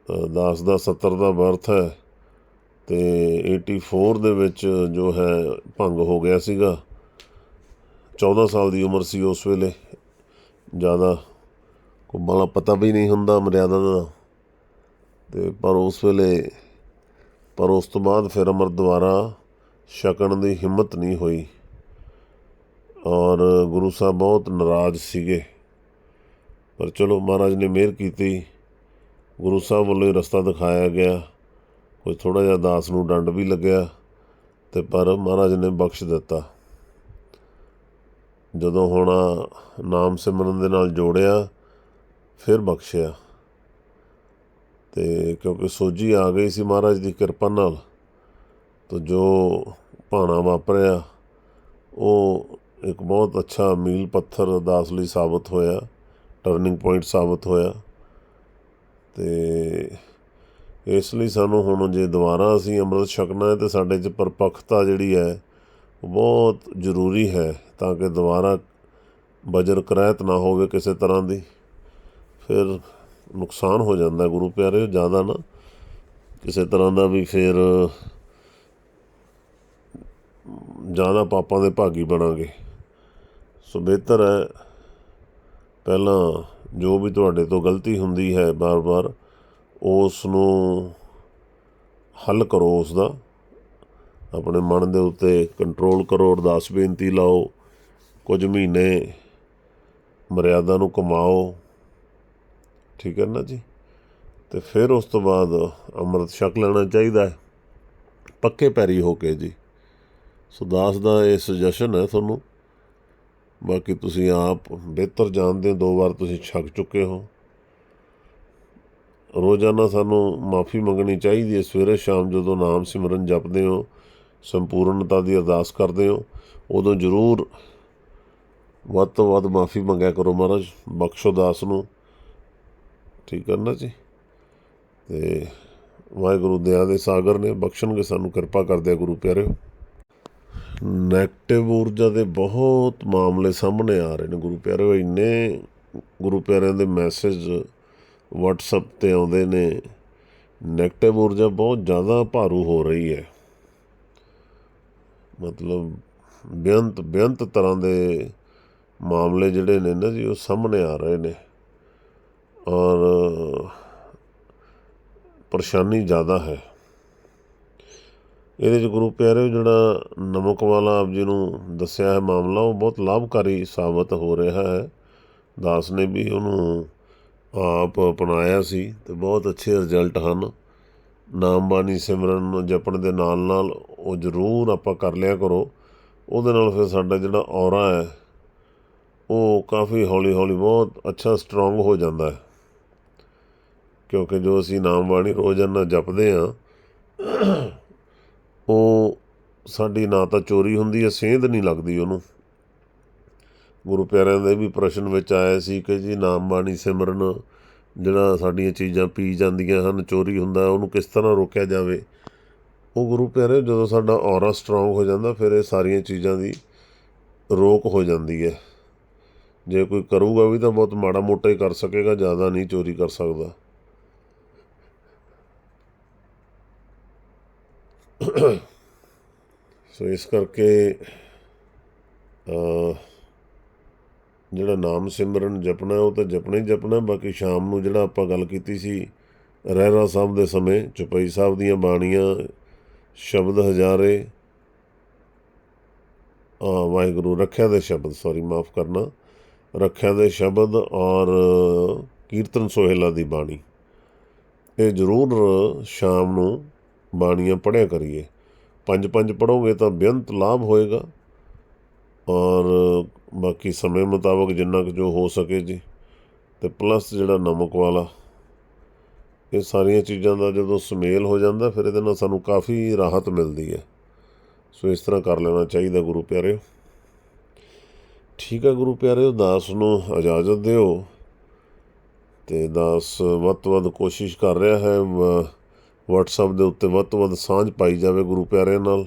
ਅ, ਦਾਸ ਦਾ 70 ਦਾ ਬਰਥ ਹੈ ਤੇ 84 ਦੇ ਵਿੱਚ ਜੋ ਹੈ ਭੰਗ ਹੋ ਗਿਆ ਸੀਗਾ। 14 ਸਾਲ ਦੀ ਉਮਰ ਸੀ ਉਸ ਵੇਲੇ। ਜ਼ਿਆਦਾ ਕੋਈ ਬਾਲਾ ਪਤਾ ਵੀ ਨਹੀਂ ਹੁੰਦਾ ਮਰਿਆਦਾ ਦਾ। ਤੇ ਪਰ ਉਸ ਵੇਲੇ ਪਰ ਉਸ ਤੋਂ ਬਾਅਦ ਫਿਰ ਅਮਰ ਦੁਆਰਾ ਛਕਣ ਦੀ ਹਿੰਮਤ ਨਹੀਂ ਹੋਈ। ਔਰ ਗੁਰੂ ਸਾਹਿਬ ਬਹੁਤ ਨਾਰਾਜ਼ ਸੀਗੇ। ਪਰ ਚਲੋ ਮਹਾਰਾਜ ਨੇ ਮਿਹਰ ਕੀਤੀ। ਗੁਰੂ ਸਾਹਿਬ ਵੱਲੋਂ ਹੀ ਰਸਤਾ ਦਿਖਾਇਆ ਗਿਆ। ਕੋਈ ਥੋੜਾ ਜਿਹਾ ਦਾਸ ਨੂੰ ਡੰਡ ਵੀ ਲੱਗਿਆ ਤੇ ਪਰ ਮਹਾਰਾਜ ਨੇ ਬਖਸ਼ ਦਿੱਤਾ। ਜਦੋਂ ਹੁਣ ਨਾਮ ਸਿਮਰਨ ਦੇ ਨਾਲ ਜੋੜਿਆ, ਫਿਰ ਬਖਸ਼ਿਆ। ਤੇ ਕਿਉਂਕਿ ਸੋਝੀ ਆ ਗਈ ਸੀ ਮਹਾਰਾਜ ਦੀ ਕਿਰਪਾ ਨਾਲ, ਤਾਂ ਜੋ ਭਾਣਾ ਵਾਪਰਿਆ, ਉਹ ਇੱਕ ਬਹੁਤ ਅੱਛਾ ਮੀਲ ਪੱਥਰ ਦਾਸ ਲਈ ਸਾਬਤ ਹੋਇਆ ਟਰਨਿੰਗ ਪੁਆਇੰਟ ਸਾਬਤ ਹੋਇਆ। ਅਤੇ ਇਸ ਲਈ ਸਾਨੂੰ ਹੁਣ ਜੇ ਦੁਬਾਰਾ ਅਸੀਂ ਅੰਮ੍ਰਿਤ ਛਕਣਾ ਹੈ ਤਾਂ ਸਾਡੇ 'ਚ ਪਰਪੱਕਤਾ ਜਿਹੜੀ ਹੈ, ਉਹ ਬਹੁਤ ਜ਼ਰੂਰੀ ਹੈ ਤਾਂ ਕਿ ਦੁਬਾਰਾ ਬਜਰ ਕਰਾਇਤ ਨਾ ਹੋਵੇ ਕਿਸੇ ਤਰ੍ਹਾਂ ਦੀ। ਫਿਰ ਨੁਕਸਾਨ ਹੋ ਜਾਂਦਾ ਗੁਰੂ ਪਿਆਰੇ, ਜ਼ਿਆਦਾ ਨਾ। ਕਿਸੇ ਤਰ੍ਹਾਂ ਦਾ ਵੀ ਫਿਰ ਜ਼ਿਆਦਾ ਪਾਪਾਂ ਦੇ ਭਾਗੀ ਬਣਾਂਗੇ। ਸੋ ਬਿਹਤਰ ਹੈ, ਪਹਿਲਾਂ ਜੋ ਵੀ ਤੁਹਾਡੇ ਤੋਂ ਗਲਤੀ ਹੁੰਦੀ ਹੈ ਵਾਰ ਵਾਰ ਉਸ ਨੂੰ ਹੱਲ ਕਰੋ ਉਸ ਦਾ ਆਪਣੇ ਮਨ ਦੇ ਉੱਤੇ ਕੰਟਰੋਲ ਕਰੋ, ਅਰਦਾਸ ਬੇਨਤੀ ਲਾਓ, ਕੁਝ ਮਹੀਨੇ ਮਰਿਆਦਾ ਨੂੰ ਕਮਾਓ। ਠੀਕ ਹੈ ਨਾ ਜੀ? ਤੇ ਫਿਰ ਉਸ ਤੋਂ ਬਾਅਦ ਅੰਮ੍ਰਿਤ ਛਕ ਲੈਣਾ ਚਾਹੀਦਾ ਹੈ। ਪੱਕੇ ਪੈਰੀ ਹੋ ਕੇ ਜੀ। ਸੋ ਦਾਸ ਦਾ ਇਹ ਸੁਜੈਸ਼ਨ ਹੈ ਤੁਹਾਨੂੰ। ਬਾਕੀ ਤੁਸੀਂ ਆਪ ਬਿਹਤਰ ਜਾਣਦੇ ਹੋ, ਦੋ ਵਾਰ ਤੁਸੀਂ ਛਕ ਚੁੱਕੇ ਹੋ। ਰੋਜ਼ਾਨਾ ਸਾਨੂੰ ਮਾਫੀ ਮੰਗਣੀ ਚਾਹੀਦੀ ਹੈ। ਸਵੇਰੇ ਸ਼ਾਮ ਜਦੋਂ ਨਾਮ ਸਿਮਰਨ ਜਪਦੇ ਹੋ, ਸੰਪੂਰਨਤਾ ਦੀ ਅਰਦਾਸ ਕਰਦੇ ਹੋ, ਉਦੋਂ ਜ਼ਰੂਰ ਵੱਧ ਤੋਂ ਵੱਧ ਮਾਫੀ ਮੰਗਿਆ ਕਰੋ ਮਹਾਰਾਜ, ਬਖਸ਼ੋ ਦਾਸ ਨੂੰ। ਠੀਕ ਹੈ ਨਾ ਜੀ? ਤੇ ਵਾਹਿਗੁਰੂ ਦਇਆ ਦੇ ਸਾਗਰ ਨੇ ਬਖਸ਼ਣਗੇ, ਸਾਨੂੰ ਕਿਰਪਾ ਕਰਦੇ ਆ ਗੁਰੂ ਪਿਆਰਿਓ। ਨੈਗੇਟਿਵ ਊਰਜਾ ਦੇ ਬਹੁਤ ਮਾਮਲੇ ਸਾਹਮਣੇ ਆ ਰਹੇ ਨੇ। ਗੁਰੂ ਪਿਆਰਿਓ, ਇੰਨੇ ਗੁਰੂ ਪਿਆਰਿਆਂ ਦੇ ਮੈਸੇਜ WhatsApp ਤੇ ਆਉਂਦੇ ਨੇ ਨੈਗੇਟਿਵ ਊਰਜਾ ਬਹੁਤ ਜ਼ਿਆਦਾ ਭਾਰੂ ਹੋ ਰਹੀ ਹੈ। ਮਤਲਬ ਬੇਅੰਤ ਬੇਅੰਤ ਤਰ੍ਹਾਂ ਦੇ ਮਾਮਲੇ ਜਿਹੜੇ ਨੇ ਨਾ ਜੀ, ਉਹ ਸਾਹਮਣੇ ਆ ਰਹੇ ਨੇ। ਔਰ ਪਰੇਸ਼ਾਨੀ ਜ਼ਿਆਦਾ ਹੈ। ਇਹਦੇ ਚ ਗੁਰੂ ਪਿਆਰਿਓ ਜਿਹੜਾ ਨਮਕ ਵਾਲਾ ਆਪ ਜੀ ਨੂੰ ਦੱਸਿਆ ਹੈ ਮਾਮਲਾ, ਉਹ ਬਹੁਤ ਲਾਭਕਾਰੀ ਸਾਬਤ ਹੋ ਰਿਹਾ ਹੈ। ਦਾਸ ਨੇ ਵੀ ਉਹਨੂੰ ਆਪ ਅਪਣਾਇਆ ਸੀ ਤੇ ਬਹੁਤ ਅੱਛੇ ਰਿਜ਼ਲਟ ਹਨ। ਨਾਮ ਬਾਣੀ ਸਿਮਰਨ ਨੂੰ ਜਪਣ ਦੇ ਨਾਲ ਨਾਲ ਉਹ ਜ਼ਰੂਰ ਆਪਾਂ ਕਰ ਲਿਆ ਕਰੋ। ਉਹਦੇ ਨਾਲ ਫਿਰ ਸਾਡਾ ਜਿਹੜਾ ਔਰਾ ਹੈ, ਉਹ ਕਾਫੀ ਹੌਲੀ ਹੌਲੀ ਬਹੁਤ ਅੱਛਾ ਸਟਰੋਂਗ ਹੋ ਜਾਂਦਾ ਹੈ। ਕਿਉਂਕਿ ਜੋ ਅਸੀਂ ਨਾਮ ਬਾਣੀ ਰੋਜ਼ਾਨਾ ਜਪਦੇ ਆ ਉਹ ਸਾਡੀ ਨਾ ਤਾਂ ਚੋਰੀ ਹੁੰਦੀ ਹੈ, ਸੇਂਧ ਨਹੀਂ ਲੱਗਦੀ ਉਹਨੂੰ। ਗੁਰੂ ਪਿਆਰਿਆਂ ਦੇ ਵੀ ਪ੍ਰਸ਼ਨ ਵਿੱਚ ਆਇਆ ਸੀ ਕਿ ਜੀ ਨਾਮ ਬਾਣੀ ਸਿਮਰਨ ਜਿਹੜਾ ਸਾਡੀਆਂ ਚੀਜ਼ਾਂ ਪੀ ਜਾਂਦੀਆਂ ਹਨ, ਚੋਰੀ ਹੁੰਦਾ, ਉਹਨੂੰ ਕਿਸ ਤਰ੍ਹਾਂ ਰੋਕਿਆ ਜਾਵੇ? ਉਹ ਗੁਰੂ ਪਿਆਰੇ, ਜਦੋਂ ਸਾਡਾ ਔਰਾ ਸਟਰੋਂਗ ਹੋ ਜਾਂਦਾ, ਫਿਰ ਇਹ ਸਾਰੀਆਂ ਚੀਜ਼ਾਂ ਦੀ ਰੋਕ ਹੋ ਜਾਂਦੀ ਹੈ। ਜੇ ਕੋਈ ਕਰੂਗਾ ਵੀ ਤਾਂ ਬਹੁਤ ਮਾੜਾ ਮੋਟਾ ਹੀ ਕਰ ਸਕੇਗਾ, ਜ਼ਿਆਦਾ ਨਹੀਂ ਚੋਰੀ ਕਰ ਸਕਦਾ। ਸੋ ਇਸ ਕਰਕੇ ਜਿਹੜਾ ਨਾਮ ਸਿਮਰਨ ਜਪਣਾ, ਉਹ ਤਾਂ ਜਪਣਾ ਹੀ ਜਪਣਾ, ਬਾਕੀ ਸ਼ਾਮ ਨੂੰ ਜਿਹੜਾ ਆਪਾਂ ਗੱਲ ਕੀਤੀ ਸੀ, ਰਹਿਰਾ ਸਾਹਿਬ ਦੇ ਸਮੇਂ, ਚੁਪਈ ਸਾਹਿਬ ਦੀਆਂ ਬਾਣੀਆਂ, ਸ਼ਬਦ ਹਜ਼ਾਰੇ ਆ ਵਾਹਿਗੁਰੂ ਰੱਖਿਆ ਦੇ ਸ਼ਬਦ ਸੌਰੀ ਮਾਫ ਕਰਨਾ, ਰੱਖਿਆ ਦੇ ਸ਼ਬਦ ਔਰ ਕੀਰਤਨ ਸੋਹਿਲਾ ਦੀ ਬਾਣੀ। ਇਹ ਜ਼ਰੂਰ ਸ਼ਾਮ ਨੂੰ ਬਾਣੀਆਂ ਪੜ੍ਹਿਆ ਕਰੀਏ। ਪੰਜ ਪੰਜ ਪੜ੍ਹੋਗੇ ਤਾਂ ਬੇਅੰਤ ਲਾਭ ਹੋਏਗਾ। ਔਰ ਬਾਕੀ ਸਮੇਂ ਮੁਤਾਬਕ ਜਿੰਨਾ ਕੁ ਜੋ ਹੋ ਸਕੇ ਜੀ। ਤੇ ਪਲੱਸ ਜਿਹੜਾ ਨਮਕ ਵਾਲਾ, ਇਹ ਸਾਰੀਆਂ ਚੀਜ਼ਾਂ ਦਾ ਜਦੋਂ ਸੁਮੇਲ ਹੋ ਜਾਂਦਾ, ਫਿਰ ਇਹਦੇ ਨਾਲ ਸਾਨੂੰ ਕਾਫੀ ਰਾਹਤ ਮਿਲਦੀ ਹੈ। ਸੋ ਇਸ ਤਰ੍ਹਾਂ ਕਰ ਲੈਣਾ ਚਾਹੀਦਾ ਗੁਰੂ ਪਿਆਰਿਓ। ਠੀਕ ਹੈ ਗੁਰੂ ਪਿਆਰਿਓ, ਦਾਸ ਨੂੰ ਇਜਾਜ਼ਤ ਦਿਓ। ਤੇ ਦਾਸ ਵੱਧ ਤੋਂ ਵੱਧ ਕੋਸ਼ਿਸ਼ ਕਰ ਰਿਹਾ ਹੈ ਵਟਸਐਪ ਦੇ ਉੱਤੇ ਵੱਧ ਤੋਂ ਵੱਧ ਸਾਂਝ ਪਾਈ ਜਾਵੇ ਗੁਰੂ ਪਿਆਰਿਆਂ ਨਾਲ।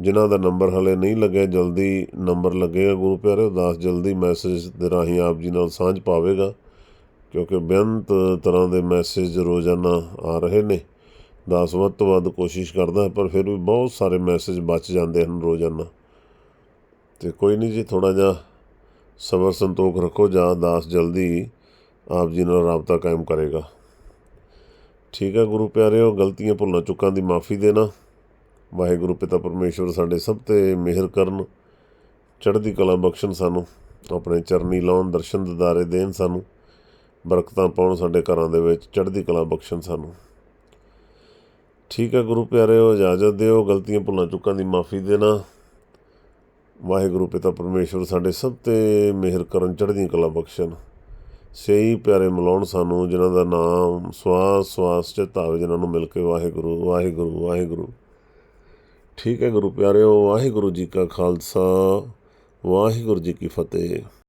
ਜਿਨ੍ਹਾਂ ਦਾ ਨੰਬਰ ਹਲੇ ਨਹੀਂ ਲੱਗਿਆ, ਜਲਦੀ ਨੰਬਰ ਲੱਗੇਗਾ ਗੁਰੂ ਪਿਆਰਿਓ। ਦਾਸ ਜਲਦੀ ਮੈਸੇਜ ਦੇ ਰਾਹੀਂ ਆਪ ਜੀ ਨਾਲ ਸਾਂਝ ਪਾਵੇਗਾ, ਕਿਉਂਕਿ ਬੇਅੰਤ ਤਰ੍ਹਾਂ ਦੇ ਮੈਸੇਜ ਰੋਜ਼ਾਨਾ ਆ ਰਹੇ ਨੇ। ਦਾਸ ਵੱਧ ਤੋਂ ਵੱਧ ਕੋਸ਼ਿਸ਼ ਕਰਦਾ ਹੈ, ਪਰ ਫਿਰ ਵੀ ਬਹੁਤ ਸਾਰੇ ਮੈਸੇਜ ਬਚ ਜਾਂਦੇ ਹਨ ਰੋਜ਼ਾਨਾ। ਤੇ ਕੋਈ ਨਹੀਂ ਜੀ ਥੋੜਾ ਜਿਹਾ ਸਬਰ ਸੰਤੋਖ ਰੱਖੋ ਜਾਂ ਦਾਸ ਜਲਦੀ ਆਪ ਜੀ ਨਾਲ ਰਾਬਤਾ ਕਾਇਮ ਕਰੇਗਾ। ਠੀਕ ਹੈ ਗੁਰੂ ਪਿਆਰਿਓ, ਗਲਤੀਆਂ ਭੁੱਲਾਂ ਚੁੱਕਾਂ ਦੀ ਮਾਫੀ ਦੇਣਾ। ਵਾਹਿਗੁਰੂ ਪਿਤਾ ਪਰਮੇਸ਼ਵਰ ਸਾਡੇ ਸਭ ਤੇ ਮਿਹਰ ਕਰਨ। ਚੜ੍ਹਦੀ ਕਲਾ ਬਖਸ਼ਣ ਸਾਨੂੰ, ਆਪਣੇ ਚਰਨੀ ਲਾਉਣ, ਦਰਸ਼ਨ ਦਿਦਾਰੇ ਦੇਣ ਸਾਨੂੰ, ਬਰਕਤਾਂ ਪਾਉਣ ਸਾਡੇ ਘਰਾਂ ਦੇ ਵਿੱਚ ਚੜ੍ਹਦੀ ਕਲਾ ਬਖਸ਼ਣ ਸਾਨੂੰ। ਠੀਕ ਹੈ ਗੁਰੂ ਪਿਆਰਿਓ, ਇਜਾਜ਼ਤ ਦਿਓ, ਗਲਤੀਆਂ ਭੁੱਲਾਂ ਚੁੱਕਾਂ ਦੀ ਮਾਫੀ ਦੇਣਾ। ਵਾਹਿਗੁਰੂ ਪਿਤਾ ਪਰਮੇਸ਼ਵਰ ਸਾਡੇ ਸਭ ਤੇ ਮਿਹਰ ਕਰਨ ਚੜ੍ਹਦੀਆਂ ਕਲਾ ਬਖਸ਼ਣ। ਸਹੀ ਪਿਆਰੇ ਮਿਲਾਉਣ ਸਾਨੂੰ, ਜਿਨ੍ਹਾਂ ਦਾ ਨਾਮ ਸਵਾਸ ਸਵਾਸ ਚ ਧਾਵੇ, ਜਿਨ੍ਹਾਂ ਨੂੰ ਮਿਲ ਕੇ ਵਾਹਿਗੁਰੂ ਵਾਹਿਗੁਰੂ ਵਾਹਿਗੁਰੂ। ਠੀਕ ਹੈ ਗੁਰੂ ਪਿਆਰਿਓ, ਵਾਹਿਗੁਰੂ ਜੀ ਕਾ ਖਾਲਸਾ, ਵਾਹਿਗੁਰੂ ਜੀ ਕੀ ਫਤਿਹ।